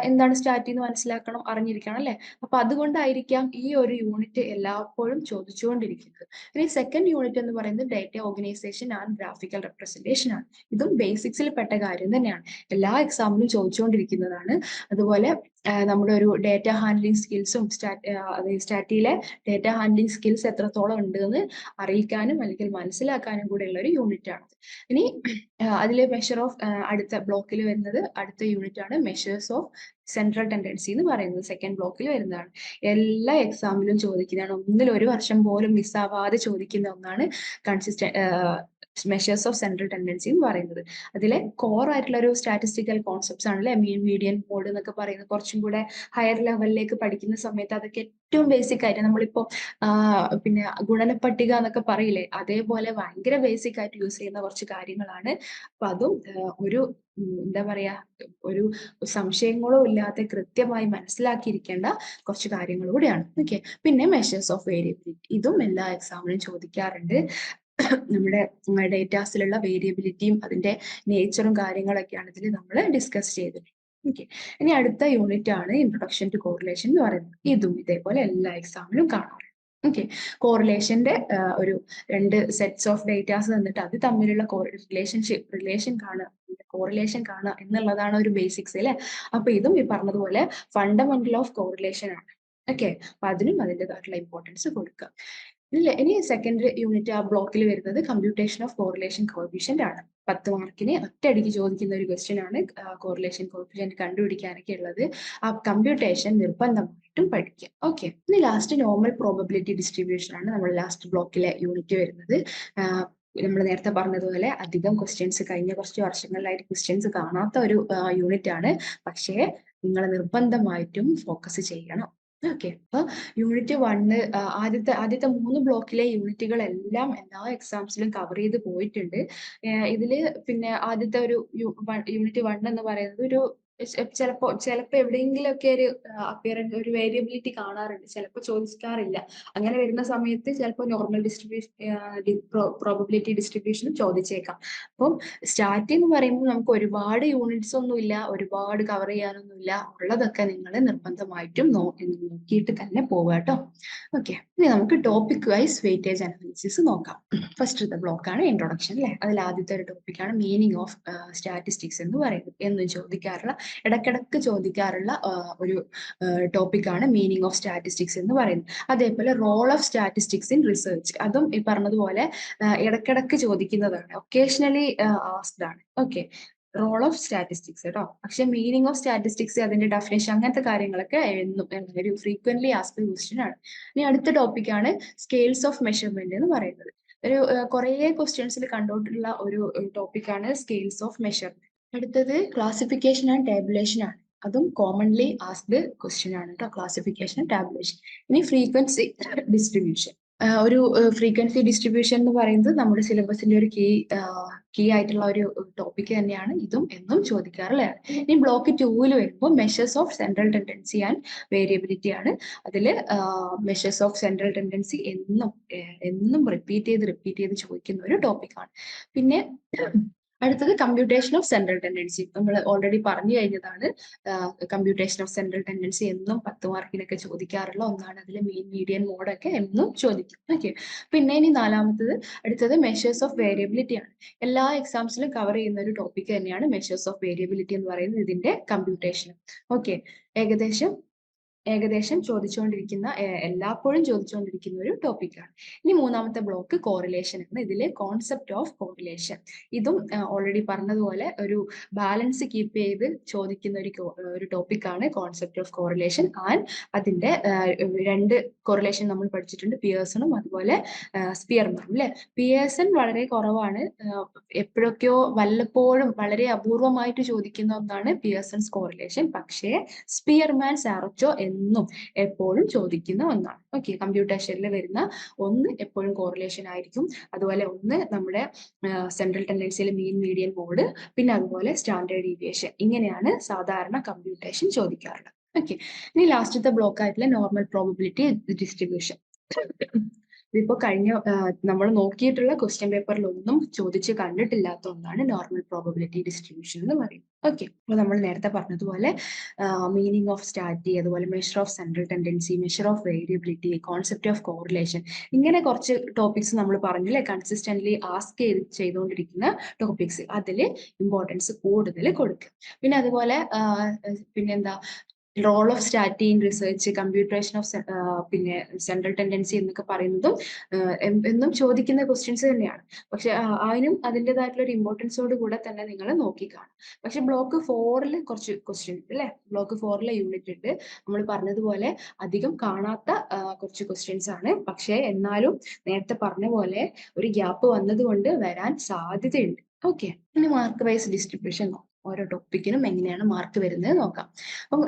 എന്താണ് സ്റ്റാറ്റി എന്ന് മനസ്സിലാക്കണം അറിഞ്ഞിരിക്കണം അല്ലെ? അപ്പൊ അതുകൊണ്ടായിരിക്കാം ഈ ഒരു യൂണിറ്റ് എല്ലാപ്പോഴും ചോദിച്ചുകൊണ്ടിരിക്കുന്നത്. ഇനി സെക്കൻഡ് യൂണിറ്റ് എന്ന് പറയുന്നത് data organisation and graphical representation ആണ്. ഇതും ബേസിക്സിൽ പെട്ട കാര്യം തന്നെയാണ്. എല്ലാ എക്സാമിലും ചോദിച്ചുകൊണ്ടിരിക്കുന്നതാണ്. അതുപോലെ നമ്മുടെ ഒരു ഡേറ്റ ഹാൻഡ്ലിംഗ് സ്കിൽസും സ്റ്റാറ്റിയിലെ ഡേറ്റ ഹാൻഡ്ലിംഗ് സ്കിൽസ് എത്രത്തോളം ഉണ്ട് എന്ന് അറിയിക്കാനും അല്ലെങ്കിൽ മനസ്സിലാക്കാനും കൂടെയുള്ള ഒരു യൂണിറ്റ് ആണ്. ഇനി അതിൽ മെഷർ ഓഫ് അടുത്ത ബ്ലോക്കിൽ വരുന്നത് അടുത്ത യൂണിറ്റ് ആണ് മെഷേഴ്സ് ഓഫ് സെൻട്രൽ ടെൻഡൻസി എന്ന് പറയുന്നത്. സെക്കൻഡ് ബ്ലോക്കിൽ വരുന്നതാണ്. എല്ലാ എക്സാമിലും ചോദിക്കുന്നതാണ്. ഒന്നിൽ ഒരു വർഷം പോലും മിസ്സാവാതെ ചോദിക്കുന്ന ഒന്നാണ് consistent measures of central tendency എന്ന് പറയുന്നത്. അതിലെ കോർ ആയിട്ടുള്ള ഒരു സ്റ്റാറ്റിസ്റ്റിക്കൽ കോൺസെപ്റ്റ്സ് ആണല്ലേ? മീൻ മീഡിയൻ മോഡ് എന്നൊക്കെ പറയുന്നത്. കുറച്ചും കൂടെ ഹയർ ലെവലിലേക്ക് പഠിക്കുന്ന സമയത്ത് അതൊക്കെ ഏറ്റവും ബേസിക് ആയിട്ട് നമ്മളിപ്പോ പിന്നെ ഗുണനപ്പട്ടിക എന്നൊക്കെ പറയില്ലേ? അതേപോലെ ഭയങ്കര ബേസിക് ആയിട്ട് യൂസ് ചെയ്യുന്ന കുറച്ച് കാര്യങ്ങളാണ്. അപ്പൊ അതും ഒരു എന്താ പറയാ ഒരു സംശയങ്ങളോ ഇല്ലാതെ കൃത്യമായി മനസ്സിലാക്കിയിരിക്കേണ്ട കുറച്ച് കാര്യങ്ങൾ കൂടിയാണ്. ഓക്കെ പിന്നെ മെഷേഴ്സ് ഓഫ് വേരിയബിലിറ്റി ഇതും എല്ലാ എക്സാമിനും ചോദിക്കാറുണ്ട്. നമ്മുടെ ഡേറ്റാസിലുള്ള വേരിയബിലിറ്റിയും അതിന്റെ നേച്ചറും കാര്യങ്ങളൊക്കെയാണ് ഇതിൽ നമ്മൾ ഡിസ്കസ് ചെയ്തിട്ടുള്ളത് ഓക്കെ ഇനി അടുത്ത യൂണിറ്റ് ആണ് ഇൻട്രൊഡക്ഷൻ ടു കോറിലേഷൻ എന്ന് പറയുന്നത്. ഇതും ഇതേപോലെ എല്ലാ എക്സാമിലും കാണാറുണ്ട്. ഓക്കെ കോറിലേഷന്റെ ഒരു രണ്ട് സെറ്റ്സ് ഓഫ് ഡേറ്റാസ് തന്നിട്ട് അത് തമ്മിലുള്ള റിലേഷൻഷിപ്പ് റിലേഷൻ കാണുക കോറിലേഷൻ കാണുക എന്നുള്ളതാണ് ഒരു ബേസിക്സ് അല്ലെ അപ്പൊ ഇതും ഈ പറഞ്ഞതുപോലെ ഫണ്ടമെന്റൽ ഓഫ് കോറിലേഷൻ ആണ്. ഓക്കെ അപ്പൊ അതിനും അതിന്റെതായിട്ടുള്ള ഇമ്പോർട്ടൻസ് കൊടുക്കുക. ഇല്ല ഇനി സെക്കൻഡറി യൂണിറ്റ് ആ ബ്ലോക്കിൽ വരുന്നത് കമ്പ്യൂട്ടേഷൻ ഓഫ് കോറിലേഷൻ കോഫിഷ്യന്റ് ആണ്. പത്ത് മാർക്കിന് ഒറ്റയടിക്ക് ചോദിക്കുന്ന ഒരു ക്വസ്റ്റ്യൻ ആണ് കോറിലേഷൻ കോഫിഷ്യന്റ് കണ്ടുപിടിക്കാനൊക്കെ ഉള്ളത്. ആ കമ്പ്യൂട്ടേഷൻ നിർബന്ധമായിട്ടും പഠിക്കുക. ഓക്കെ ഇനി ലാസ്റ്റ് നോർമൽ പ്രോബബിലിറ്റി ഡിസ്ട്രിബ്യൂഷൻ ആണ് നമ്മൾ ലാസ്റ്റ് ബ്ലോക്കിലെ യൂണിറ്റ് വരുന്നത്. നമ്മൾ നേരത്തെ പറഞ്ഞതുപോലെ അധികം ക്വസ്റ്റ്യൻസ് കഴിഞ്ഞ കുറച്ച് വർഷങ്ങളിലായിട്ട് ക്വസ്റ്റ്യൻസ് കാണാത്ത ഒരു യൂണിറ്റ് ആണ്. പക്ഷേ നിങ്ങൾ നിർബന്ധമായിട്ടും ഫോക്കസ് ചെയ്യണം. ഓക്കെ അപ്പൊ യൂണിറ്റ് വണ്ണ് ആദ്യത്തെ ആദ്യത്തെ മൂന്ന് ബ്ലോക്കിലെ യൂണിറ്റുകളെല്ലാം എല്ലാ എക്സാംസിലും കവർ ചെയ്ത് പോയിട്ടുണ്ട്. ഇതിൽ പിന്നെ ആദ്യത്തെ ഒരു യൂണിറ്റ് വൺ എന്ന് പറയുന്നത് ഒരു ചിലപ്പോ ചിലപ്പോ എവിടെയെങ്കിലുമൊക്കെ ഒരു അപ്പിയറൻസ് ഒരു വേരിയബിലിറ്റി കാണാറുണ്ട്. ചിലപ്പോൾ ചോദിക്കാറില്ല. അങ്ങനെ വരുന്ന സമയത്ത് ചിലപ്പോൾ നോർമൽ ഡിസ്ട്രിബ്യൂഷൻ പ്രോബബിലിറ്റി ഡിസ്ട്രിബ്യൂഷൻ ചോദിച്ചേക്കാം. അപ്പം സ്റ്റാർട്ടിങ് എന്ന് പറയുമ്പോൾ നമുക്ക് ഒരുപാട് യൂണിറ്റ്സ് ഒന്നും ഇല്ല ഒരുപാട് കവർ ചെയ്യാനൊന്നുമില്ല ഉള്ളതൊക്കെ നിങ്ങൾ നിർബന്ധമായിട്ടും നോക്കിയിട്ട് തന്നെ പോവുക കേട്ടോ. ഓക്കെ ഇനി നമുക്ക് ടോപ്പിക് വൈസ് വെയിറ്റേജ് അനാലിസിസ് നോക്കാം. ഫസ്റ്റ് ബ്ലോക്ക് ആണ് ഇൻട്രൊഡക്ഷൻ അല്ലെ അതിൽ ആദ്യത്തെ ഒരു ടോപ്പിക്കാണ് മീനിങ് ഓഫ് സ്റ്റാറ്റിസ്റ്റിക്സ് എന്ന് പറയുന്നത്. എന്ന് ചോദിക്കാറുള്ള ഇടക്കിടക്ക് ചോദിക്കാറുള്ള ഒരു ടോപ്പിക്കാണ് മീനിങ് ഓഫ് സ്റ്റാറ്റിസ്റ്റിക്സ് എന്ന് പറയുന്നത്. അതേപോലെ role of statistics in research. അതും ഈ പറഞ്ഞതുപോലെ ഇടക്കിടക്ക് ചോദിക്കുന്നതാണ്. ഒക്കേഷണലി ആസ്ക്ഡ് ആണ് ഓക്കെ. റോൾ ഓഫ് സ്റ്റാറ്റിസ്റ്റിക്സ് കേട്ടോ പക്ഷെ മീനിങ് ഓഫ് സ്റ്റാറ്റിസ്റ്റിക്സ് അതിന്റെ ഡെഫിനേഷൻ അങ്ങനത്തെ കാര്യങ്ങളൊക്കെ എന്താ ഒരു ഫ്രീക്വന്റ്ലി ആസ്ക്ഡ് ക്വസ്റ്റ്യൻ ആണ്. ഇനി അടുത്ത ടോപ്പിക്കാണ് സ്കെയിൽസ് ഓഫ് മെഷർമെന്റ് എന്ന് പറയുന്നത്. ഒരു കുറേ ക്വസ്റ്റ്യൻസിൽ കണ്ടോട്ടുള്ള ഒരു ടോപ്പിക്കാണ് സ്കെയിൽസ് ഓഫ് മെഷർമെന്റ് അടുത്തത് ക്ലാസിഫിക്കേഷൻ ആൻഡ് ടാബുലേഷൻ ആണ്. അതും കോമൺലി ആസ്ക്ഡ് ക്വസ്റ്റ്യൻ ആണ് കേട്ടോ ക്ലാസിഫിക്കേഷൻ ടാബുലേഷൻ ഇനി ഫ്രീക്വൻസി ഡിസ്ട്രിബ്യൂഷൻ ഒരു ഫ്രീക്വൻസി ഡിസ്ട്രിബ്യൂഷൻ എന്ന് പറയുന്നത് നമ്മുടെ സിലബസിന്റെ ഒരു കീ കീ ആയിട്ടുള്ള ഒരു ടോപ്പിക് തന്നെയാണ്. ഇതും എന്നും ചോദിക്കാറുള്ളതാണ്. ഇനി ബ്ലോക്ക് ടൂവിൽ വരുമ്പോൾ measures of central tendency and variability ആണ്. അതിൽ മെഷേഴ്സ് ഓഫ് സെൻട്രൽ ടെൻഡൻസി എന്നും എന്നും റിപ്പീറ്റ് ചെയ്ത് റിപ്പീറ്റ് ചെയ്ത് ചോദിക്കുന്ന ഒരു ടോപ്പിക്കാണ് പിന്നെ അടുത്തത് കമ്പ്യൂട്ടേഷൻ ഓഫ് സെൻട്രൽ ടെൻഡൻസി നമ്മൾ ഓൾറെഡി പറഞ്ഞു കഴിഞ്ഞതാണ് കമ്പ്യൂട്ടേഷൻ ഓഫ് സെൻട്രൽ ടെൻഡൻസി എന്നും പത്ത് മാർക്കിനൊക്കെ ചോദിക്കാറുള്ള ഒന്നാണ്. അതിൽ മീൻ മീഡിയൻ മോഡൊക്കെ എന്നും ചോദിക്കും. ഓക്കെ പിന്നെ ഇനി നാലാമത്തത് അടുത്തത് മെഷേഴ്സ് ഓഫ് വേരിയബിലിറ്റി ആണ്. എല്ലാ എക്സാംസിലും കവർ ചെയ്യുന്ന ഒരു ടോപ്പിക് തന്നെയാണ് മെഷേഴ്സ് ഓഫ് വേരിയബിലിറ്റി എന്ന് പറയുന്നത് ഇതിന്റെ കമ്പ്യൂട്ടേഷൻ ഓക്കെ ഏകദേശം ഏകദേശം ചോദിച്ചുകൊണ്ടിരിക്കുന്ന എല്ലാപ്പോഴും ചോദിച്ചുകൊണ്ടിരിക്കുന്ന ഒരു ടോപ്പിക്കാണ് ഇനി മൂന്നാമത്തെ ബ്ലോക്ക് കോറിലേഷൻ ആണ്. ഇതിലെ കോൺസെപ്റ്റ് ഓഫ് കോറിലേഷൻ ഇതും ഓൾറെഡി പറഞ്ഞതുപോലെ ഒരു ബാലൻസ് കീപ്പ് ചെയ്ത് ചോദിക്കുന്ന ഒരു ഒരു ടോപ്പിക്കാണ് കോൺസെപ്റ്റ് ഓഫ് കോറിലേഷൻ ആൻഡ് അതിന്റെ രണ്ട് കോറിലേഷൻ നമ്മൾ പഠിച്ചിട്ടുണ്ട്. പിയേഴ്സണും അതുപോലെ സ്പിയർമാനും അല്ലെ പിയേഴ്സൺ വളരെ കുറവാണ്. എപ്പോഴൊക്കെയോ വല്ലപ്പോഴും വളരെ അപൂർവമായിട്ട് ചോദിക്കുന്ന ഒന്നാണ് പിയേഴ്സൺസ് കോറിലേഷൻ പക്ഷേ സ്പിയർമാൻ സാറച്ചോ എന്നും എപ്പോഴും ചോദിക്കുന്ന ഒന്നാണ്. ഓക്കെ കമ്പ്യൂട്ടേഷനിൽ വരുന്ന ഒന്ന് എപ്പോഴും കോറിലേഷൻ ആയിരിക്കും. അതുപോലെ ഒന്ന് നമ്മുടെ സെൻട്രൽ ടെൻഡൻസിയിലെ മീൻ മീഡിയൻ മോഡ് പിന്നെ അതുപോലെ സ്റ്റാൻഡേർഡ് ഡീവിയേഷൻ ഇങ്ങനെയാണ് സാധാരണ കമ്പ്യൂട്ടേഷൻ ചോദിക്കാറുള്ളത്. ഓക്കെ ഇനി ലാസ്റ്റത്തെ ബ്ലോക്ക് ആയിട്ടുള്ള നോർമൽ പ്രോബിലിറ്റി ഡിസ്ട്രിബ്യൂഷൻ ഇതിപ്പോ കഴിഞ്ഞ നമ്മൾ നോക്കിയിട്ടുള്ള ക്വസ്റ്റ്യൻ പേപ്പറിൽ ഒന്നും ചോദിച്ച് കണ്ടിട്ടില്ലാത്ത ഒന്നാണ് നോർമൽ പ്രോബബിലിറ്റി ഡിസ്ട്രിബ്യൂഷൻ എന്ന് പറയുന്നത്. ഓക്കെ അപ്പൊ നമ്മൾ നേരത്തെ പറഞ്ഞതുപോലെ മീനിങ് ഓഫ് സ്റ്റാറ്റി അതുപോലെ measure of central tendency measure of variability concept of correlation ഇങ്ങനെ കുറച്ച് ടോപ്പിക്സ് നമ്മൾ പറഞ്ഞില്ലേ കൺസിസ്റ്റന്റ്ലി ആസ്ക് ചെയ്ത് ചെയ്തുകൊണ്ടിരിക്കുന്ന ടോപ്പിക്സ് അതിൽ ഇമ്പോർട്ടൻസ് കൂടുതൽ കൊടുക്കുക. പിന്നെ അതുപോലെ പിന്നെന്താ role of stat in research computation of പിന്നെ സെൻട്രൽ ടെൻഡൻസി എന്നൊക്കെ പറയുന്നതും എന്നും ചോദിക്കുന്ന ക്വസ്റ്റ്യൻസ് തന്നെയാണ്. പക്ഷെ അതിനും അതിന്റെതായിട്ടുള്ള ഒരു ഇമ്പോർട്ടൻസോട് കൂടെ തന്നെ നിങ്ങൾ നോക്കിക്കാണും. പക്ഷെ ബ്ലോക്ക് ഫോറിൽ കുറച്ച് ക്വസ്റ്റ്യൻ ഉണ്ട് അല്ലെ? ബ്ലോക്ക് ഫോറിലെ യൂണിറ്റ് ഉണ്ട്. നമ്മൾ പറഞ്ഞതുപോലെ അധികം കാണാത്ത കുറച്ച് ക്വസ്റ്റ്യൻസ് ആണ്. പക്ഷേ എന്നാലും നേരത്തെ പറഞ്ഞ പോലെ ഒരു ഗ്യാപ്പ് വന്നതുകൊണ്ട് വരാൻ സാധ്യതയുണ്ട്. ഓക്കെ ഇനി മാർക്ക് വൈസ് ഡിസ്ട്രിബ്യൂഷൻ നോക്കാം. ഓരോ ടോപ്പിക്കിനും എങ്ങനെയാണ് മാർക്ക് വരുന്നത് നോക്കാം. അപ്പം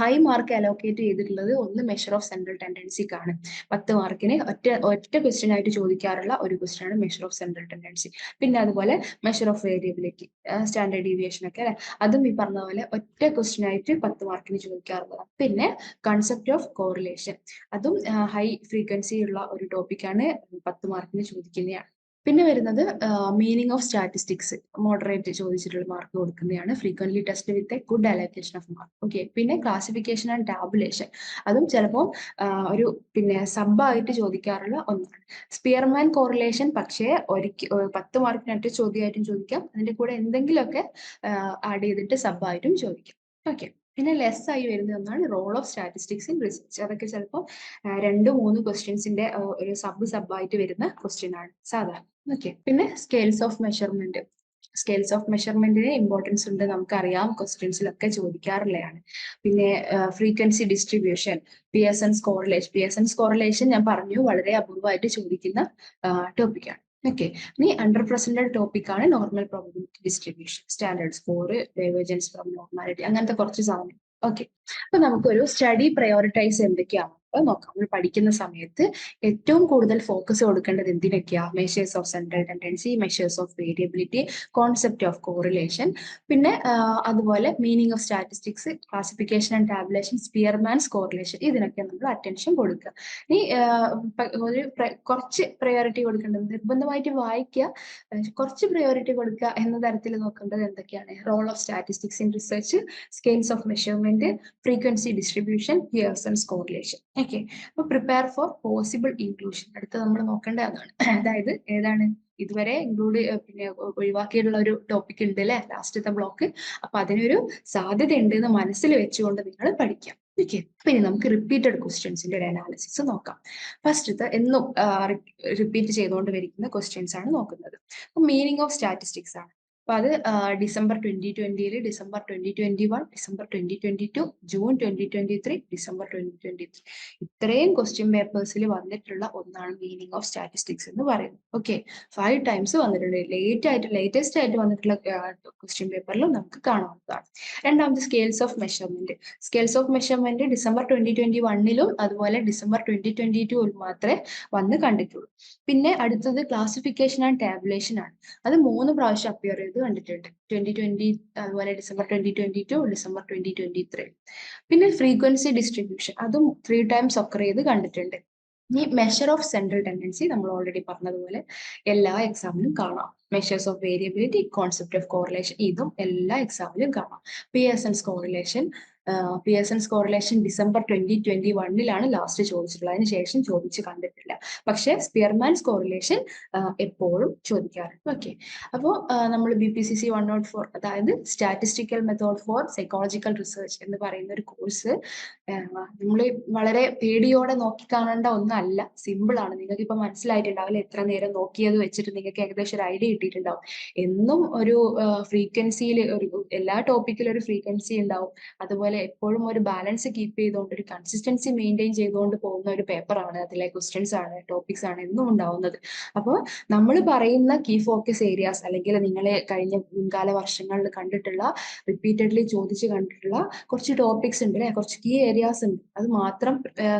ഹൈ മാർക്ക് അലോക്കേറ്റ് ചെയ്തിട്ടുള്ളത് ഒന്ന് മെഷർ ഓഫ് സെൻട്രൽ ടെൻഡൻസിക്കാണ് പത്ത് മാർക്കിന് ഒറ്റ ഒറ്റ ക്വസ്റ്റ്യൻ ആയിട്ട് ചോദിക്കാറുള്ള ഒരു ക്വസ്റ്റ്യൻ ആണ് മെഷർ ഓഫ് സെൻട്രൽ ടെൻഡൻസി പിന്നെ അതുപോലെ measure of variability standard deviation ഒക്കെ അല്ലെ? അതും ഈ പറഞ്ഞ പോലെ ഒറ്റ ക്വസ്റ്റ്യൻ ആയിട്ട് പത്ത് മാർക്കിന് ചോദിക്കാറുള്ളതാണ്. പിന്നെ കൺസെപ്റ്റ് ഓഫ് കോറിലേഷൻ അതും ഹൈ ഫ്രീക്വൻസി ഉള്ള ഒരു ടോപ്പിക്കാണ് പത്ത് മാർക്കിന് ചോദിക്കുന്നതാണ്. പിന്നെ വരുന്നത് മീനിങ് ഓഫ് സ്റ്റാറ്റിസ്റ്റിക്സ് മോഡറേറ്റ് ചോദിച്ചിട്ടുള്ള മാർക്ക് കൊടുക്കുന്നതാണ്. Frequently test with a good allocation of mark okay പിന്നെ ക്ലാസിഫിക്കേഷൻ ആൻഡ് ടാബുലേഷൻ അതും ചിലപ്പോൾ ഒരു പിന്നെ സബായിട്ട് ചോദിക്കാറുള്ള ഒന്നാണ്. സ്പിയർമാൻ കോറിലേഷൻ പക്ഷേ ഒരിക്കൽ പത്ത് മാർക്കിനൊറ്റ ചോദ്യമായിട്ടും ചോദിക്കാം. അതിന്റെ കൂടെ എന്തെങ്കിലുമൊക്കെ ആഡ് ചെയ്തിട്ട് സബായിട്ടും ചോദിക്കാം. ഓക്കെ പിന്നെ ലെസ് ആയി വരുന്ന ഒന്നാണ് role of statistics in research അതൊക്കെ ചിലപ്പോൾ രണ്ട് മൂന്ന് ക്വസ്റ്റ്യൻസിന്റെ ഒരു സബ് സബ് ആയിട്ട് വരുന്ന ക്വസ്റ്റ്യൻ ആണ്. സാധാരണ. ഓക്കെ പിന്നെ scales of measurement scales of മെഷർമെന്റിന് importance ഉണ്ട് നമുക്കറിയാം. ക്വസ്റ്റ്യൻസിലൊക്കെ ചോദിക്കാറുള്ളതാണ്. പിന്നെ frequency distribution P S N correlation P S N correlation ഞാൻ പറഞ്ഞു. വളരെ അപൂർവമായിട്ട് ചോദിക്കുന്ന ടോപ്പിക്കാണ് ഓക്കെ ഇനി അണ്ടർ പ്രസന്റഡ് ടോപ്പിക് ആണ് normal probability distribution standard score divergence from normality അങ്ങനത്തെ കുറച്ച് സാധനം ഓക്കെ അപ്പൊ നമുക്കൊരു സ്റ്റഡി പ്രയോറിറ്റൈസ് എന്തൊക്കെയാണ്? അപ്പൊ നോക്കാം. നമ്മൾ പഠിക്കുന്ന സമയത്ത് ഏറ്റവും കൂടുതൽ ഫോക്കസ് കൊടുക്കേണ്ടത് എന്തിനൊക്കെയാ? Measures of central tendency measures of variability concept of correlation പിന്നെ അതുപോലെ meaning of statistics classification and tabulation Spearman's correlation ഇതിനൊക്കെ നമ്മൾ അറ്റൻഷൻ കൊടുക്കുക. ഈ ഒരു കുറച്ച് പ്രയോറിറ്റി കൊടുക്കേണ്ടത് നിർബന്ധമായിട്ട് വായിക്കുക. കുറച്ച് പ്രയോറിറ്റി കൊടുക്കുക എന്ന തരത്തിൽ നോക്കേണ്ടത് എന്തൊക്കെയാണ്? Role of statistics in research scales of measurement frequency distribution Pearson's correlation okay അപ്പൊ പ്രിപ്പയർ ഫോർ പോസിബിൾ ഇൻക്ലൂഷൻ അടുത്ത് നമ്മൾ നോക്കേണ്ട അതാണ്. അതായത് ഏതാണ്? ഇതുവരെ ഇൻക്ലൂഡ് പിന്നെ ഒഴിവാക്കിയിട്ടുള്ള ഒരു ടോപ്പിക് ഉണ്ട് അല്ലെ? ലാസ്റ്റത്തെ ബ്ലോക്ക് അപ്പൊ അതിനൊരു സാധ്യത ഉണ്ട് എന്ന് മനസ്സിൽ വെച്ചുകൊണ്ട് നിങ്ങൾ പഠിക്കാം. ഓക്കെ പിന്നെ നമുക്ക് റിപ്പീറ്റഡ് ക്വസ്റ്റ്യൻസിന്റെ ഒരു അനാലിസിസ് നോക്കാം. ഫസ്റ്റത്തെ എന്നും റിപ്പീറ്റ് ചെയ്തുകൊണ്ട് വരിക്കുന്ന ക്വസ്റ്റ്യൻസ് ആണ് നോക്കുന്നത്. മീനിങ് ഓഫ് സ്റ്റാറ്റിസ്റ്റിക്സ് ആണ്. അപ്പൊ അത് December twenty ട്വന്റിയിൽ December twenty twenty one December twenty twenty two June twenty twenty three December twenty twenty three. ഇത്രയും ക്വസ്റ്റ്യൻ പേപ്പേഴ്സിൽ വന്നിട്ടുള്ള ഒന്നാണ് മീനിങ് ഓഫ് സ്റ്റാറ്റിസ്റ്റിക്സ് എന്ന് പറയുന്നത്. ഓക്കെ ഫൈവ് ടൈംസ് വന്നിട്ടുണ്ട്. ലേറ്റ് ആയിട്ട് ലേറ്റസ്റ്റ് ആയിട്ട് വന്നിട്ടുള്ള ക്വസ്റ്റ്യൻ പേപ്പറിൽ നമുക്ക് കാണാവുന്നതാണ്. രണ്ടാമത് scales of measurement scales of measurement December twenty twenty വണ്ണിലും അതുപോലെ ഡിസംബർ ട്വന്റി ട്വന്റി ടുവിൽ മാത്രമേ വന്ന് കണ്ടിട്ടുള്ളൂ. പിന്നെ അടുത്തത് ക്ലാസിഫിക്കേഷൻ ആൻഡ് ടാബുലേഷൻ ആണ്. അത് മൂന്ന് പ്രാവശ്യം അപ്പിയർ ചെയ്ത്. കണ്ടിട്ടുണ്ട്. ട്വന്റി ട്വന്റി അതുപോലെ December twenty twenty two December twenty twenty three പിന്നെ ഫ്രീക്വൻസി ഡിസ്ട്രിബ്യൂഷൻ അതും ത്രീ ടൈംസ് ഒക്കർ ചെയ്ത് കണ്ടിട്ടുണ്ട്. ഈ മെഷർ ഓഫ് സെൻട്രൽ ടെൻഡൻസി നമ്മൾ ഓൾറെഡി പറഞ്ഞതുപോലെ എല്ലാ എക്സാമിലും കാണാം. Measures of variability concept of correlation ഇതും എല്ലാ എക്സാമിലും കാണാം. P S N's correlation Pearson's correlation December twenty twenty വണ്ണിലാണ് last ചോദിച്ചിട്ടുള്ളത്. അതിനുശേഷം ചോദിച്ച് കണ്ടിട്ടില്ല. പക്ഷേ സ്പിയർമാൻ കോറിലേഷൻ എപ്പോഴും ചോദിക്കാറുണ്ട്. ഓക്കെ അപ്പോൾ നമ്മൾ B P C C one nought four അതായത് statistical method for psychological research എന്ന് പറയുന്ന ഒരു കോഴ്സ് നമ്മൾ വളരെ പേടിയോടെ നോക്കി കാണേണ്ട ഒന്നല്ല. സിമ്പിൾ ആണ്. നിങ്ങൾക്ക് ഇപ്പൊ മനസ്സിലായിട്ടുണ്ടാവില്ല എത്ര നേരം നോക്കിയത് വെച്ചിട്ട് നിങ്ങൾക്ക് ഏകദേശം ഒരു ഐഡിയ കിട്ടിയിട്ടുണ്ടാവും. എന്നും ഒരു ഫ്രീക്വൻസിയിൽ ഒരു എല്ലാ ടോപ്പിക്കിലും ഒരു ഫ്രീക്വൻസി ഉണ്ടാവും. അതുപോലെ എപ്പോഴും ഒരു ബാലൻസ് കീപ്പ് ചെയ്തുകൊണ്ട് ഒരു കൺസിസ്റ്റൻസി മെയിന്റെയിൻ ചെയ്തുകൊണ്ട് പോകുന്ന ഒരു പേപ്പറാണ് അതിലെ ക്വസ്റ്റ്യൻസ് ആണ് ടോപ്പിക്സ് ആണ് എന്നും ഉണ്ടാവുന്നത്. അപ്പോൾ നമ്മൾ പറയുന്ന കീ ഫോക്കസ് ഏരിയാസ് അല്ലെങ്കിൽ നിങ്ങൾ കഴിഞ്ഞ മുൻകാല വർഷങ്ങളിൽ കണ്ടിട്ടുള്ള റിപ്പീറ്റഡ്ലി ചോദിച്ച് കണ്ടിട്ടുള്ള കുറച്ച് ടോപ്പിക്സ് ഉണ്ട് അല്ലെ? കുറച്ച് കീ ഏരിയാസ് ഉണ്ട്. അത് മാത്രം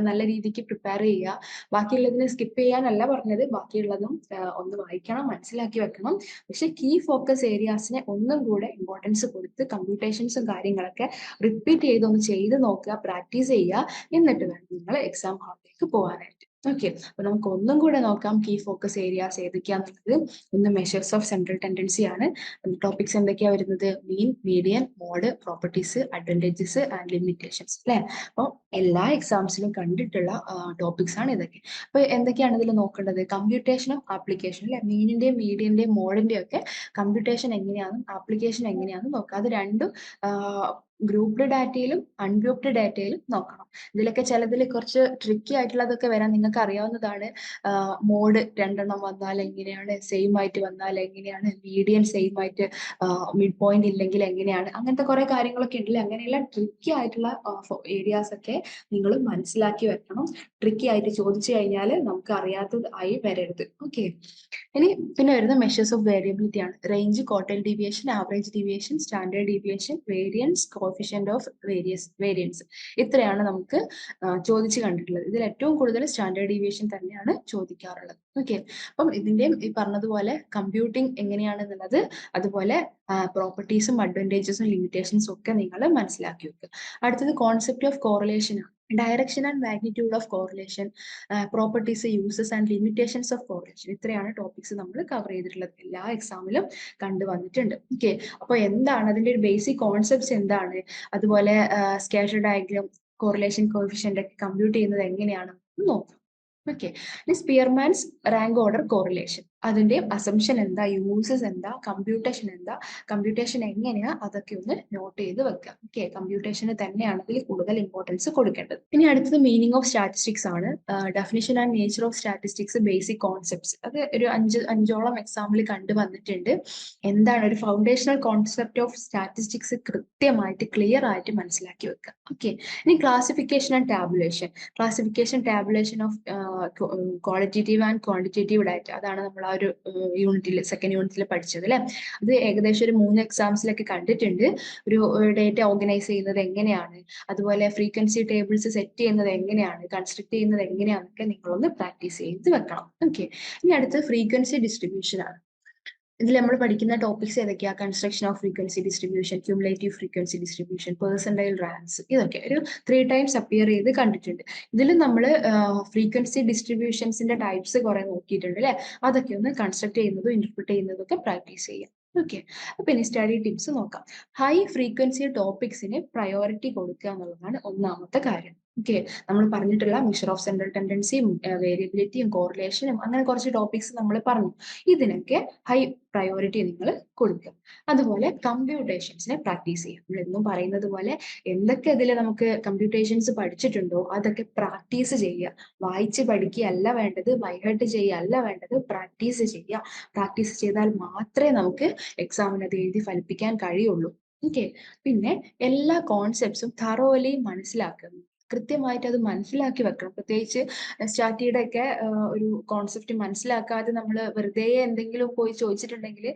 നല്ല രീതിക്ക് പ്രിപ്പയർ ചെയ്യുക. ബാക്കിയുള്ളതിനെ സ്കിപ്പ് ചെയ്യാനല്ല പറഞ്ഞത്. ബാക്കിയുള്ളതും ഒന്ന് വായിക്കണം മനസ്സിലാക്കി വെക്കണം. പക്ഷെ കീ ഫോക്കസ് ഏരിയാസിനെ ഒന്നും കൂടെ ഇമ്പോർട്ടൻസ് കൊടുത്ത് കമ്പ്യൂട്ടേഷൻസും കാര്യങ്ങളൊക്കെ റിപ്പീറ്റ് ചെയ്ത് ഒന്ന് ചെയ്ത് നോക്കുക പ്രാക്ടീസ് ചെയ്യുക. എന്നിട്ട് വേണം നിങ്ങൾ എക്സാം ഹാളിലേക്ക് പോകാനായിട്ട്. ഓക്കെ അപ്പൊ നമുക്ക് ഒന്നും കൂടെ നോക്കാം കീ ഫോക്കസ് ഏരിയാസ് ഏതൊക്കെയാന്നുള്ളത്. ഒന്ന് മെഷേഴ്സ് ഓഫ് സെൻട്രൽ ടെൻഡൻസി ആണ്. ടോപ്പിക്സ് എന്തൊക്കെയാ വരുന്നത്? Mean median mode properties advantages and limitations അല്ലെ? അപ്പോൾ എല്ലാ എക്സാംസിലും കണ്ടിട്ടുള്ള ടോപ്പിക്സ് ആണ് ഇതൊക്കെ. അപ്പൊ എന്തൊക്കെയാണ് ഇതിൽ നോക്കേണ്ടത്? കമ്പ്യൂട്ടേഷനും ആപ്ലിക്കേഷനും അല്ലെ? മീനിന്റെയും മീഡിയന്റെയും മോഡിന്റെയും ഒക്കെ കമ്പ്യൂട്ടേഷൻ എങ്ങനെയാണെന്നും ആപ്ലിക്കേഷൻ എങ്ങനെയാണെന്നും നോക്കുക. അത് രണ്ടും ഗ്രൂപ്പ്ഡ് ഡാറ്റയിലും അൺഗ്രൂപ്പ്ഡ് ഡാറ്റയിലും നോക്കണം. ഇതിലൊക്കെ ചിലതിൽ കുറച്ച് ട്രിക്കി ആയിട്ടുള്ളതൊക്കെ വരാൻ നിങ്ങൾക്ക് അറിയാവുന്നതാണ് മോഡ് രണ്ടെണ്ണം വന്നാൽ എങ്ങനെയാണ് സെയിം ആയിട്ട് വന്നാൽ എങ്ങനെയാണ് മീഡിയൻ സെയിം ആയിട്ട് മിഡ് പോയിന്റ് ഇല്ലെങ്കിൽ എങ്ങനെയാണ് അങ്ങനത്തെ കുറെ കാര്യങ്ങളൊക്കെ ഉണ്ടല്ലേ? അങ്ങനെയുള്ള ട്രിക്കി ആയിട്ടുള്ള ഏരിയാസ് ഒക്കെ നിങ്ങൾ മനസ്സിലാക്കി വെക്കണം. ട്രിക്കി ആയിട്ട് ചോദിച്ചു കഴിഞ്ഞാൽ നമുക്ക് അറിയാത്തത് ആയി വരരുത്. ഓക്കെ ഇനി പിന്നെ വരുന്ന മെഷേഴ്സ് ഓഫ് വേരിയബിലിറ്റി ആണ്. Range quartile deviation average deviation standard deviation variance coefficient of variation variance ഇത്രയാണ് നമുക്ക് ചോദിച്ചു കണ്ടിട്ടുള്ളത്. ഇതിൽ ഏറ്റവും കൂടുതൽ സ്റ്റാൻഡേർഡ് ഡീവിയേഷൻ തന്നെയാണ് ചോദിക്കാറുള്ളത്. ഓക്കെ അപ്പം ഇതിന്റെയും ഈ പറഞ്ഞതുപോലെ കമ്പ്യൂട്ടിംഗ് എങ്ങനെയാണെന്നുള്ളത് അതുപോലെ പ്രോപ്പർട്ടീസും അഡ്വാന്റേജസും ലിമിറ്റേഷൻസും ഒക്കെ നിങ്ങൾ മനസ്സിലാക്കി വെക്കുക. അടുത്തത് കോൺസെപ്റ്റ് ഓഫ് കോറിലേഷൻ ആണ്. Direction and magnitude of correlation properties uses and limitations of correlation ഇത്രയാണ് ടോപ്പിക്സ് നമ്മൾ കവർ ചെയ്തിട്ടുള്ളത്. എല്ലാ എക്സാമിലും കണ്ടു വന്നിട്ടുണ്ട്. ഓക്കെ അപ്പോൾ എന്താണ്? അതിന്റെ ഒരു ബേസിക് കോൺസെപ്റ്റ്സ് എന്താണ്? അതുപോലെ സ്കാറ്റർ ഡയഗ്രാം കോറിലേഷൻ കോഫിഷ്യന്റ് ഒക്കെ കമ്പ്യൂട്ട് ചെയ്യുന്നത് എങ്ങനെയാണ്? നോക്കാം. Okay Spearman's rank order correlation അതിന്റെ അസംഷൻ എന്താ യൂസസ് എന്താ കമ്പ്യൂട്ടേഷൻ എന്താ കമ്പ്യൂട്ടേഷൻ എങ്ങനെയാ അതൊക്കെ ഒന്ന് നോട്ട് ചെയ്ത് വെക്കുക ഓക്കെ കമ്പ്യൂട്ടേഷന് തന്നെയാണ് അതിൽ കൂടുതൽ ഇമ്പോർട്ടൻസ് കൊടുക്കേണ്ടത്. ഇനി അടുത്തത് മീനിങ് ഓഫ് സ്റ്റാറ്റിസ്റ്റിക്സ് ആണ്. Definition and nature of statistics basic concepts അത് ഒരു അഞ്ച് അഞ്ചോളം എക്സാമ്പിൾ കണ്ടു വന്നിട്ടുണ്ട്. എന്താണ് ഒരു ഫൗണ്ടേഷണൽ കോൺസെപ്റ്റ് ഓഫ് സ്റ്റാറ്റിസ്റ്റിക്സ് കൃത്യമായിട്ട് ക്ലിയർ ആയിട്ട് മനസ്സിലാക്കി വെക്കുക ഓക്കെ ഇനി classification and tabulation classification tabulation of qualitative and quantitative data അതാണ് നമ്മൾ ആ ഒരു യൂണിറ്റിൽ സെക്കൻഡ് യൂണിറ്റിൽ പഠിച്ചത് അല്ലെ അത് ഏകദേശം ഒരു മൂന്ന് എക്സാംസിലൊക്കെ കണ്ടിട്ടുണ്ട്. ഒരു ഡേറ്റ ഓർഗനൈസ് ചെയ്യുന്നത് എങ്ങനെയാണ്? അതുപോലെ ഫ്രീക്വൻസി ടേബിൾസ് സെറ്റ് ചെയ്യുന്നത് എങ്ങനെയാണ്? കൺസ്ട്രക്ട് ചെയ്യുന്നത് എങ്ങനെയാണെന്നൊക്കെ നിങ്ങളൊന്ന് പ്രാക്ടീസ് ചെയ്ത് വെക്കണം. ഓക്കെ ഇനി അടുത്ത് ഫ്രീക്വൻസി ഡിസ്ട്രിബ്യൂഷൻ ആണ്. ഇതിൽ നമ്മൾ പഠിക്കുന്ന ടോപ്പിക്സ് ഏതൊക്കെയാ? Construction of frequency distribution cumulative frequency distribution percentile ranks ഇതൊക്കെ ഒരു ത്രീ ടൈംസ് അപ്പിയർ ചെയ്ത് കണ്ടിട്ടുണ്ട്. ഇതിൽ നമ്മൾ ഫ്രീക്വൻസി ഡിസ്ട്രിബ്യൂഷൻസിന്റെ ടൈപ്സ് കുറെ നോക്കിയിട്ടുണ്ട് അല്ലെ? അതൊക്കെ ഒന്ന് കൺസ്ട്രക്ട് ചെയ്യുന്നതും ഇന്റർപ്രിറ്റ് ചെയ്യുന്നതും ഒക്കെ പ്രാക്ടീസ് ചെയ്യാം. ഓക്കെ അപ്പൊ ഇനി സ്റ്റഡി ടിപ്സ് നോക്കാം. ഹൈ ഫ്രീക്വൻസി ടോപ്പിക്സിന് പ്രയോറിറ്റി കൊടുക്കുക എന്നുള്ളതാണ് ഒന്നാമത്തെ കാര്യം. ഓക്കെ നമ്മൾ പറഞ്ഞിട്ടുള്ള മിഷർ ഓഫ് സെൻട്രൽ ടെൻഡൻസിയും വേരിയബിലിറ്റിയും കോറിലേഷനും അങ്ങനെ കുറച്ച് ടോപ്പിക്സ് നമ്മൾ പറഞ്ഞു. ഇതിനൊക്കെ ഹൈ പ്രയോറിറ്റി നിങ്ങൾ കൊടുക്കുക. അതുപോലെ കമ്പ്യൂട്ടേഷൻസിനെ പ്രാക്ടീസ് ചെയ്യുക. നമ്മൾ എന്നും പറയുന്നത് പോലെ എന്തൊക്കെ ഇതിൽ നമുക്ക് കമ്പ്യൂട്ടേഷൻസ് പഠിച്ചിട്ടുണ്ടോ അതൊക്കെ പ്രാക്ടീസ് ചെയ്യുക. വായിച്ച് പഠിക്കുകയല്ല വേണ്ടത് ബൈഹേർട്ട് ചെയ്യുകയല്ല വേണ്ടത് പ്രാക്ടീസ് ചെയ്യുക. പ്രാക്ടീസ് ചെയ്താൽ മാത്രമേ നമുക്ക് എക്സാമിന് അത് എഴുതി ഫലിപ്പിക്കാൻ കഴിയുള്ളൂ. ഓക്കെ പിന്നെ എല്ലാ കോൺസെപ്റ്റ്സും തറോലി മനസ്സിലാക്കുക. കൃത്യമായിട്ട് അത് മനസ്സിലാക്കി വെക്കണം. പ്രത്യേകിച്ച് സ്റ്റാറ്റിയുടെ ഒക്കെ ഒരു കോൺസെപ്റ്റ് മനസ്സിലാക്കാതെ നമ്മൾ വെറുതെ എന്തെങ്കിലും പോയി ചോദിച്ചിട്ടുണ്ടെങ്കിൽ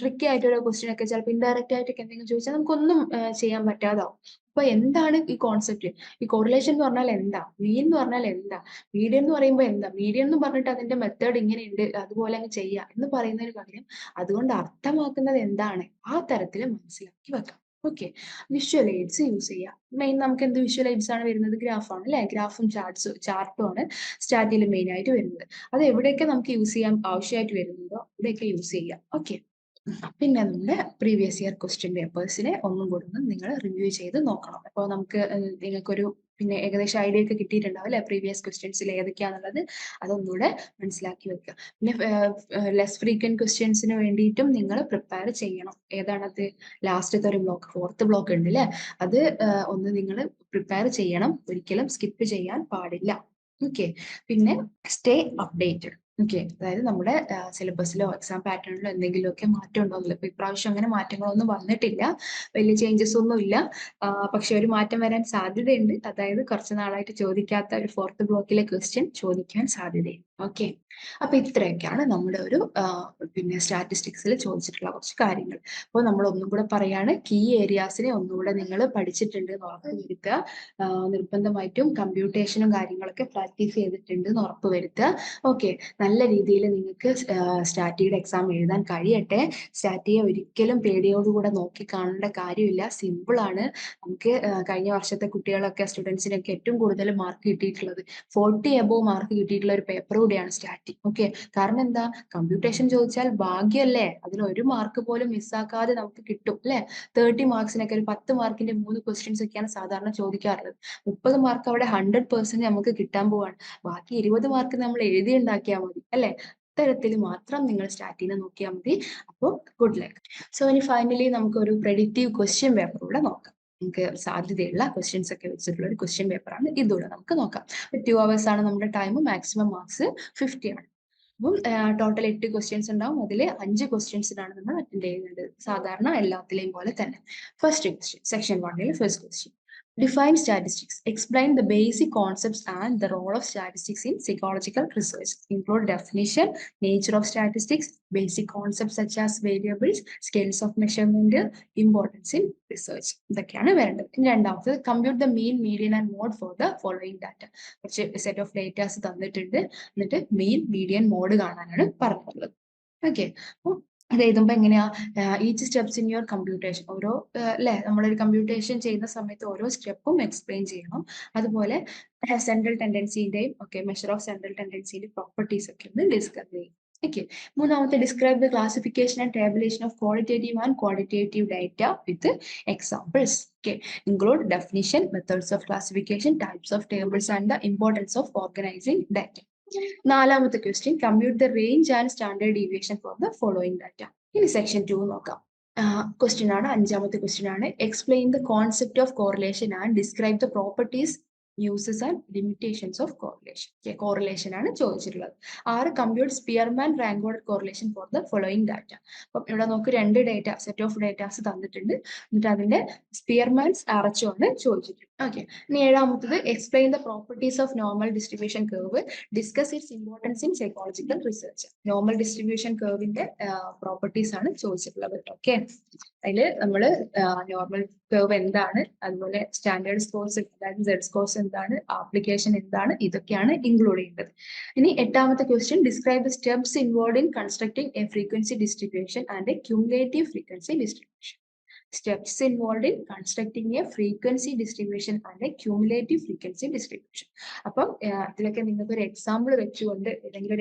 ട്രിക്കി ആയിട്ടുള്ള ക്വസ്റ്റ്യൻ ഒക്കെ ചിലപ്പോൾ ഇൻഡയറക്റ്റ് ആയിട്ടൊക്കെ എന്തെങ്കിലും ചോദിച്ചാൽ നമുക്കൊന്നും ചെയ്യാൻ പറ്റാതാവും. അപ്പൊ എന്താണ് ഈ കോൺസെപ്റ്റ് ഈ കോറിലേഷൻ എന്ന് പറഞ്ഞാൽ എന്താ? മീൻ എന്ന് പറഞ്ഞാൽ എന്താ? മീഡിയം എന്ന് പറയുമ്പോൾ എന്താ? മീഡിയം എന്ന് പറഞ്ഞിട്ട് അതിന്റെ മെത്തേഡ് ഇങ്ങനെയുണ്ട് അതുപോലെ അങ്ങ് ചെയ്യാം എന്ന് പറയുന്നതിന് പകരം അതുകൊണ്ട് അർത്ഥമാക്കുന്നത് എന്താണ്? ആ തരത്തിൽ മനസ്സിലാക്കി വെക്കാം ഓക്കെ വിഷ്വൽ എയ്ഡ്സ് യൂസ് ചെയ്യാം. മെയിൻ നമുക്ക് എന്ത് വിഷ്വൽ എയ്ഡ്സ് ആണ് വരുന്നത്? ഗ്രാഫാണ് അല്ലെ? ഗ്രാഫും ചാർട്ട്സും ചാർട്ടും ആണ് സ്റ്റാറ്റിൽ മെയിൻ ആയിട്ട് വരുന്നത്. അത് എവിടെയൊക്കെ നമുക്ക് യൂസ് ചെയ്യാൻ ആവശ്യമായിട്ട് വരുന്നുണ്ടോ? അവിടെയൊക്കെ യൂസ് ചെയ്യാം. ഓക്കെ പിന്നെ നമ്മുടെ പ്രീവിയസ് ഇയർ ക്വസ്റ്റ്യൻ പേപ്പേഴ്സിനെ ഒന്നും കൂടി ഒന്ന് നിങ്ങൾ റിവ്യൂ ചെയ്ത് നോക്കണം. അപ്പോൾ നമുക്ക് നിങ്ങൾക്കൊരു പിന്നെ ഏകദേശം ഐഡിയ ഒക്കെ കിട്ടിയിട്ടുണ്ടാവും അല്ലെ? പ്രീവിയസ് ക്വസ്റ്റ്യൻസിൽ ഏതൊക്കെയാണെന്നുള്ളത് അതൊന്നുകൂടെ മനസ്സിലാക്കി വെക്കുക. പിന്നെ ലെസ് ഫ്രീക്വന്റ് ക്വസ്റ്റ്യൻസിന് വേണ്ടിയിട്ടും നിങ്ങൾ പ്രിപ്പയർ ചെയ്യണം. ഏതാണത് ലാസ്റ്റത്തെ ഒരു ബ്ലോക്ക് ഫോർത്ത് ബ്ലോക്ക് ഉണ്ട് അല്ലേ? അത് ഒന്ന് നിങ്ങൾ പ്രിപ്പയർ ചെയ്യണം. ഒരിക്കലും സ്കിപ്പ് ചെയ്യാൻ പാടില്ല. ഓക്കെ പിന്നെ സ്റ്റേ അപ്ഡേറ്റഡ് ഓക്കെ അതായത് നമ്മുടെ സിലബസിലോ എക്സാം പാറ്റേണിലോ എന്തെങ്കിലുമൊക്കെ മാറ്റം ഉണ്ടാവുന്നില്ല ഇപ്പൊ ഇപ്രാവശ്യം അങ്ങനെ മാറ്റങ്ങളൊന്നും വന്നിട്ടില്ല. വലിയ ചേഞ്ചസ് ഒന്നും ഇല്ല. പക്ഷെ ഒരു മാറ്റം വരാൻ സാധ്യതയുണ്ട്. അതായത് കുറച്ച് നാളായിട്ട് ചോദിക്കാത്ത ഒരു ഫോർത്ത് ബ്ലോക്കിലെ ക്വസ്റ്റ്യൻ ചോദിക്കാൻ സാധ്യതയുണ്ട്. ഓക്കെ. അപ്പൊ ഇത്രയൊക്കെയാണ് നമ്മുടെ ഒരു പിന്നെ സ്റ്റാറ്റിസ്റ്റിക്സിൽ ചോദിച്ചിട്ടുള്ള കുറച്ച് കാര്യങ്ങൾ. അപ്പോൾ നമ്മൾ ഒന്നും കൂടെ പറയാണ് കീ ഏരിയാസിനെ ഒന്നുകൂടെ നിങ്ങൾ പഠിച്ചിട്ടുണ്ട് എന്ന് ഉറപ്പ് വരുത്തുക നിർബന്ധമായിട്ടും കമ്പ്യൂട്ടേഷനും കാര്യങ്ങളൊക്കെ പ്രാക്ടീസ് ചെയ്തിട്ടുണ്ട് എന്ന് ഉറപ്പ് വരുത്തുക ഓക്കെ. നല്ല രീതിയിൽ നിങ്ങൾക്ക് സ്റ്റാറ്റിയുടെ എക്സാം എഴുതാൻ കഴിയട്ടെ. സ്റ്റാറ്റിയെ ഒരിക്കലും പേടിയോടുകൂടെ നോക്കി കാണേണ്ട കാര്യമില്ല. സിമ്പിൾ ആണ്. നമുക്ക് കഴിഞ്ഞ വർഷത്തെ കുട്ടികളൊക്കെ സ്റ്റുഡൻസിനൊക്കെ ഏറ്റവും കൂടുതൽ മാർക്ക് കിട്ടിയിട്ടുള്ളത്. ഫോർട്ടി എബോവ് മാർക്ക് കിട്ടിയിട്ടുള്ള ഒരു പേപ്പർ കൂടിയാണ് സ്റ്റാറ്റി ഓക്കെ കാരണം എന്താ? കമ്പ്യൂട്ടേഷൻ ചോദിച്ചാൽ ഭാഗ്യല്ലേ? അതിൽ ഒരു മാർക്ക് പോലും മിസ്സാക്കാതെ നമുക്ക് കിട്ടും അല്ലെ? തേർട്ടി മാർക്സിനൊക്കെ ഒരു പത്ത് മാർക്കിന്റെ മൂന്ന് ക്വസ്റ്റ്യൻസ് ഒക്കെയാണ് സാധാരണ ചോദിക്കാറുള്ളത്. മുപ്പത് മാർക്ക് അവിടെ ഹൺഡ്രഡ് പെർസെന്റ് നമുക്ക് കിട്ടാൻ പോവാണ്. ബാക്കി ഇരുപത് മാർക്ക് നമ്മൾ എഴുതി ഉണ്ടാക്കിയാൽ മതി അല്ലെ? ഇത്തരത്തിൽ മാത്രം നിങ്ങൾ സ്റ്റാർട്ടിനെ നോക്കിയാൽ മതി. അപ്പോൾ ഗുഡ് ലക്ക് സോ ഇനി ഫൈനലി നമുക്ക് ഒരു പ്രെഡിക്റ്റീവ് ക്വസ്റ്റ്യൻ പേപ്പർ കൂടെ നോക്കാം. നമുക്ക് സാധ്യതയുള്ള ക്വസ്റ്റ്യൻസ് ഒക്കെ വെച്ചിട്ടുള്ള ഒരു ക്വസ്റ്റ്യൻ പേപ്പറാണ് ഇതുകൂടെ നമുക്ക് നോക്കാം. ടു അവേഴ്സ് ആണ് നമ്മുടെ ടൈം മാക്സിമം മാർക്സ് ഫിഫ്റ്റി ആണ്. അപ്പം ടോട്ടൽ എട്ട് ക്വസ്റ്റ്യൻസ് ഉണ്ടാവും. അതിൽ അഞ്ച് ക്വസ്റ്റ്യൻസിനാണ് നമ്മൾ അറ്റൻഡ് ചെയ്യുന്നത്. സാധാരണ എല്ലാത്തിലെയും പോലെ തന്നെ. ഫസ്റ്റ് ക്വസ്റ്റ്യൻ സെക്ഷൻ വണ്ണിൽ first question Define statistics. Explain the basic concepts and the role of statistics in psychological research. Include definition, nature of statistics, basic concepts such as variables, scales of measurement, importance in research. ഇതൊക്കെയാണ് വേണ്ടത് ഇനി രണ്ടാമത്തത് compute the mean median and mode for the following data കുറച്ച് set of datas തന്നിട്ടുണ്ട് എന്നിട്ട് മീൻ median mode കാണാനാണ് പറഞ്ഞിട്ടുള്ളത് okay അപ്പോൾ ഇത് എങ്ങനെയാ? Each steps in your computation ഓരോ അല്ലെ നമ്മളൊരു കമ്പ്യൂട്ടേഷൻ ചെയ്യുന്ന സമയത്ത് ഓരോ സ്റ്റെപ്പും എക്സ്പ്ലെയിൻ ചെയ്യണം. അതുപോലെ സെൻട്രൽ ടെൻഡൻസിന്റെയും ഒക്കെ മെഷർ ഓഫ് സെൻട്രൽ ടെൻഡൻസിന്റെ പ്രോപ്പർട്ടീസ് ഒക്കെ ഒന്ന് ഡിസ്കസ് ചെയ്യും. ഓക്കെ മൂന്നാമത്തെ describe the classification and tabulation of qualitative and qualitative data with examples okay include definition methods of classification types of tables and the importance of organising data നാലാമത്തെ question compute the range and standard deviation for the following data ഇനി section two നോക്കാം. Question ആണ് അഞ്ചാമത്തെ question ആണ്. Explain the concept of correlation and describe the properties uses and limitations of correlation correlation ആണ് ചോദിച്ചിട്ടുള്ളത്. ആറ് compute Spearman rank order correlation for the following data അപ്പം ഇവിടെ നമുക്ക് രണ്ട് ഡേറ്റ സെറ്റ് ഓഫ് ഡേറ്റാസ് തന്നിട്ടുണ്ട് എന്നിട്ട് അതിന്റെ സ്പിയർമാൻസ് അറച്ചുകൊണ്ട് ചോദിച്ചിട്ടുണ്ട് ഓക്കെ ഇനി ഏഴാമത്തത് explain the properties of normal distribution curve discuss its importance in psychological research normal distribution കർവിന്റെ പ്രോപ്പർട്ടീസ് ആണ് ചോദിച്ചിട്ടുള്ളത് ഓക്കെ അതിൽ നമ്മൾ നോർമൽ കർവ് എന്താണ്? അതുപോലെ സ്റ്റാൻഡേർഡ് സ്കോർസ് അതായത് സെഡ് സ്കോർസ് എന്താണ്? ആപ്ലിക്കേഷൻ എന്താണ്? ഇതൊക്കെയാണ് ഇൻക്ലൂഡ് ചെയ്യേണ്ടത്. ഇനി എട്ടാമത്തെ question describe the steps involve in constructing a frequency distribution and a cumulative frequency distribution steps involved in constructing a frequency distribution and a cumulative frequency distribution. അപ്പം ആഹ് ഇതിലൊക്കെ നിങ്ങൾക്ക് ഒരു എക്സാമ്പിൾ വെച്ചുകൊണ്ട്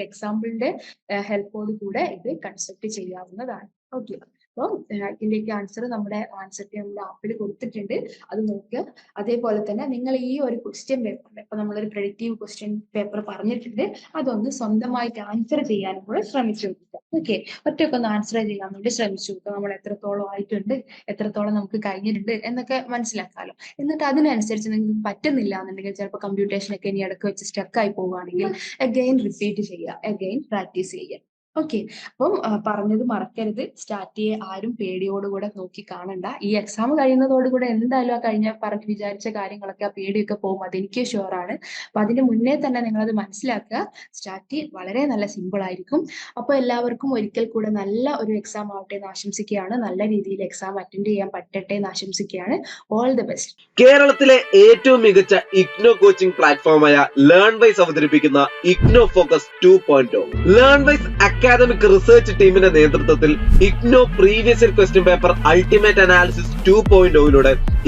example ഹെൽപ്പോട് കൂടെ ഇത് കൺസ്ട്രക്ട് ചെയ്യാവുന്നതാണ് ഓക്കെ അപ്പം ആഹ് ഇതിന്റെയൊക്കെ ആൻസർ നമ്മുടെ ആൻസർ നമ്മുടെ ആപ്പിൽ കൊടുത്തിട്ടുണ്ട്. അത് നോക്കുക അതേപോലെ തന്നെ നിങ്ങൾ ഈ ഒരു ക്വസ്റ്റ്യൻ പേപ്പർ ഇപ്പൊ നമ്മളൊരു പ്രഡിക്റ്റീവ് ക്വസ്റ്റ്യൻ പേപ്പർ പറഞ്ഞിട്ടുണ്ട്. അതൊന്ന് സ്വന്തമായിട്ട് ആൻസർ ചെയ്യാനും കൂടെ ശ്രമിച്ചു ഓക്കെ ഒറ്റയ്ക്ക് ഒന്ന് ആൻസർ ചെയ്യാൻ വേണ്ടി ശ്രമിച്ചു നോക്കുക. നമ്മൾ എത്രത്തോളം ആയിട്ടുണ്ട് എത്രത്തോളം നമുക്ക് കഴിഞ്ഞിട്ടുണ്ട് എന്നൊക്കെ മനസ്സിലാക്കാമല്ലോ എന്നിട്ട് അതിനനുസരിച്ച് നിങ്ങൾക്ക് പറ്റുന്നില്ല എന്നുണ്ടെങ്കിൽ ചിലപ്പോൾ കമ്പ്യൂട്ടേഷൻ ഒക്കെ ഇനി ഇടയ്ക്ക് വെച്ച് സ്റ്റക്ക് ആയി പോവുകയാണെങ്കിൽ അഗെയിൻ റിപ്പീറ്റ് ചെയ്യുക. അഗെയിൻ പ്രാക്ടീസ് ചെയ്യുക. ഓക്കെ അപ്പം പറഞ്ഞത് മറക്കരുത്. സ്റ്റാറ്റിയെ ആരും പേടിയോടുകൂടെ നോക്കി കാണണ്ട. ഈ എക്സാം കഴിയുന്നതോടുകൂടെ എന്തായാലും ആ കഴിഞ്ഞ പറഞ്ഞ് വിചാരിച്ച കാര്യങ്ങളൊക്കെ ആ പേടിയൊക്കെ പോകും. അതെനിക്ക് ഷുവർ ആണ്. അപ്പൊ അതിന് മുന്നേ തന്നെ നിങ്ങളത് മനസ്സിലാക്കുക. സ്റ്റാറ്റി വളരെ നല്ല സിമ്പിൾ ആയിരിക്കും. അപ്പൊ എല്ലാവർക്കും ഒരിക്കൽ കൂടെ നല്ല ഒരു എക്സാം ആവട്ടെ എന്ന് ആശംസിക്കുകയാണ്. നല്ല രീതിയിൽ എക്സാം അറ്റൻഡ് ചെയ്യാൻ പറ്റട്ടെ എന്ന് ആശംസിക്കുകയാണ്. ഓൾ ദി ബെസ്റ്റ് കേരളത്തിലെ ഏറ്റവും മികച്ച ഇഗ്നോ കോച്ചിംഗ് പ്ലാറ്റ്ഫോമായ ലേൺ വൈസ് അവതരിപ്പിക്കുന്ന IGNOU focus to point Learn Wise academic research ടീമിന്റെ നേതൃത്വത്തിൽ IGNOU previous question paper ultimate analysis to point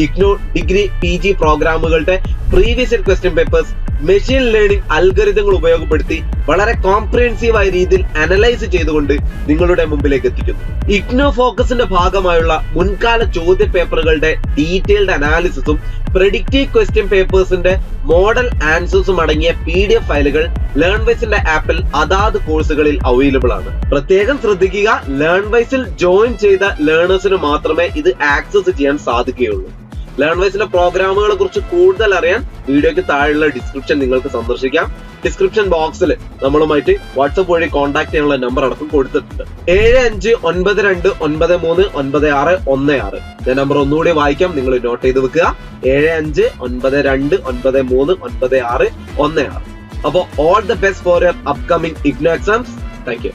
IGNOU degree P G പ്രോഗ്രാമുകളുടെ previous question papers machine learning അൽഗരിതങ്ങൾ ഉപയോഗപ്പെടുത്തി വളരെ കോംപ്രിഹെൻസീവ് ആയ രീതിയിൽ അനലൈസ് ചെയ്തുകൊണ്ട് നിങ്ങളുടെ മുമ്പിലേക്ക് എത്തിക്കുന്നു. ഇഗ്നോ ഫോക്കസിന്റെ ഭാഗമായുള്ള മുൻകാല ചോദ്യ പേപ്പറുകളുടെ ഡീറ്റെയിൽഡ് അനാലിസിസും പ്രെഡിക്റ്റീവ് ക്വസ്റ്റ്യൻ പേപ്പേഴ്സിന്റെ മോഡൽ ആൻസേഴ്സും അടങ്ങിയ പി ഡി എഫ് ഫയലുകൾ ലേൺവൈസിന്റെ ആപ്പിൽ അതാത് കോഴ്സുകളിൽ അവൈലബിൾ ആണ്. പ്രത്യേകം ശ്രദ്ധിക്കുക ലേൺവൈസിൽ ജോയിൻ ചെയ്ത ലേണേഴ്സിന് മാത്രമേ ഇത് ആക്സസ് ചെയ്യാൻ സാധിക്കുകയുള്ളൂ. ലേൺവൈസിന്റെ പ്രോഗ്രാമുകളെ കുറിച്ച് കൂടുതൽ അറിയാൻ വീഡിയോയ്ക്ക് താഴെയുള്ള ഡിസ്ക്രിപ്ഷൻ നിങ്ങൾക്ക് സന്ദർശിക്കാം. ഡിസ്ക്രിപ്ഷൻ ബോക്സിൽ നമ്മളുമായിട്ട് വാട്സപ്പ് വഴി കോൺടാക്ട് ചെയ്യാനുള്ള നമ്പർ അടക്കം കൊടുത്തിട്ടുണ്ട്. ഏഴ് അഞ്ച് ഒൻപത് രണ്ട് ഒൻപത് മൂന്ന് ഒൻപത് ആറ് ഒന്ന് ആറ്. ഞാൻ നമ്പർ ഒന്നുകൂടി വായിക്കാം നിങ്ങൾ നോട്ട് ചെയ്ത് വെക്കുക. ഏഴ് അഞ്ച് ഒൻപത് രണ്ട് ഒൻപത് മൂന്ന് ഒൻപത് ആറ് ഒന്ന് ആറ്. അപ്പോൾ all the best for your upcoming IGNOU exams thank you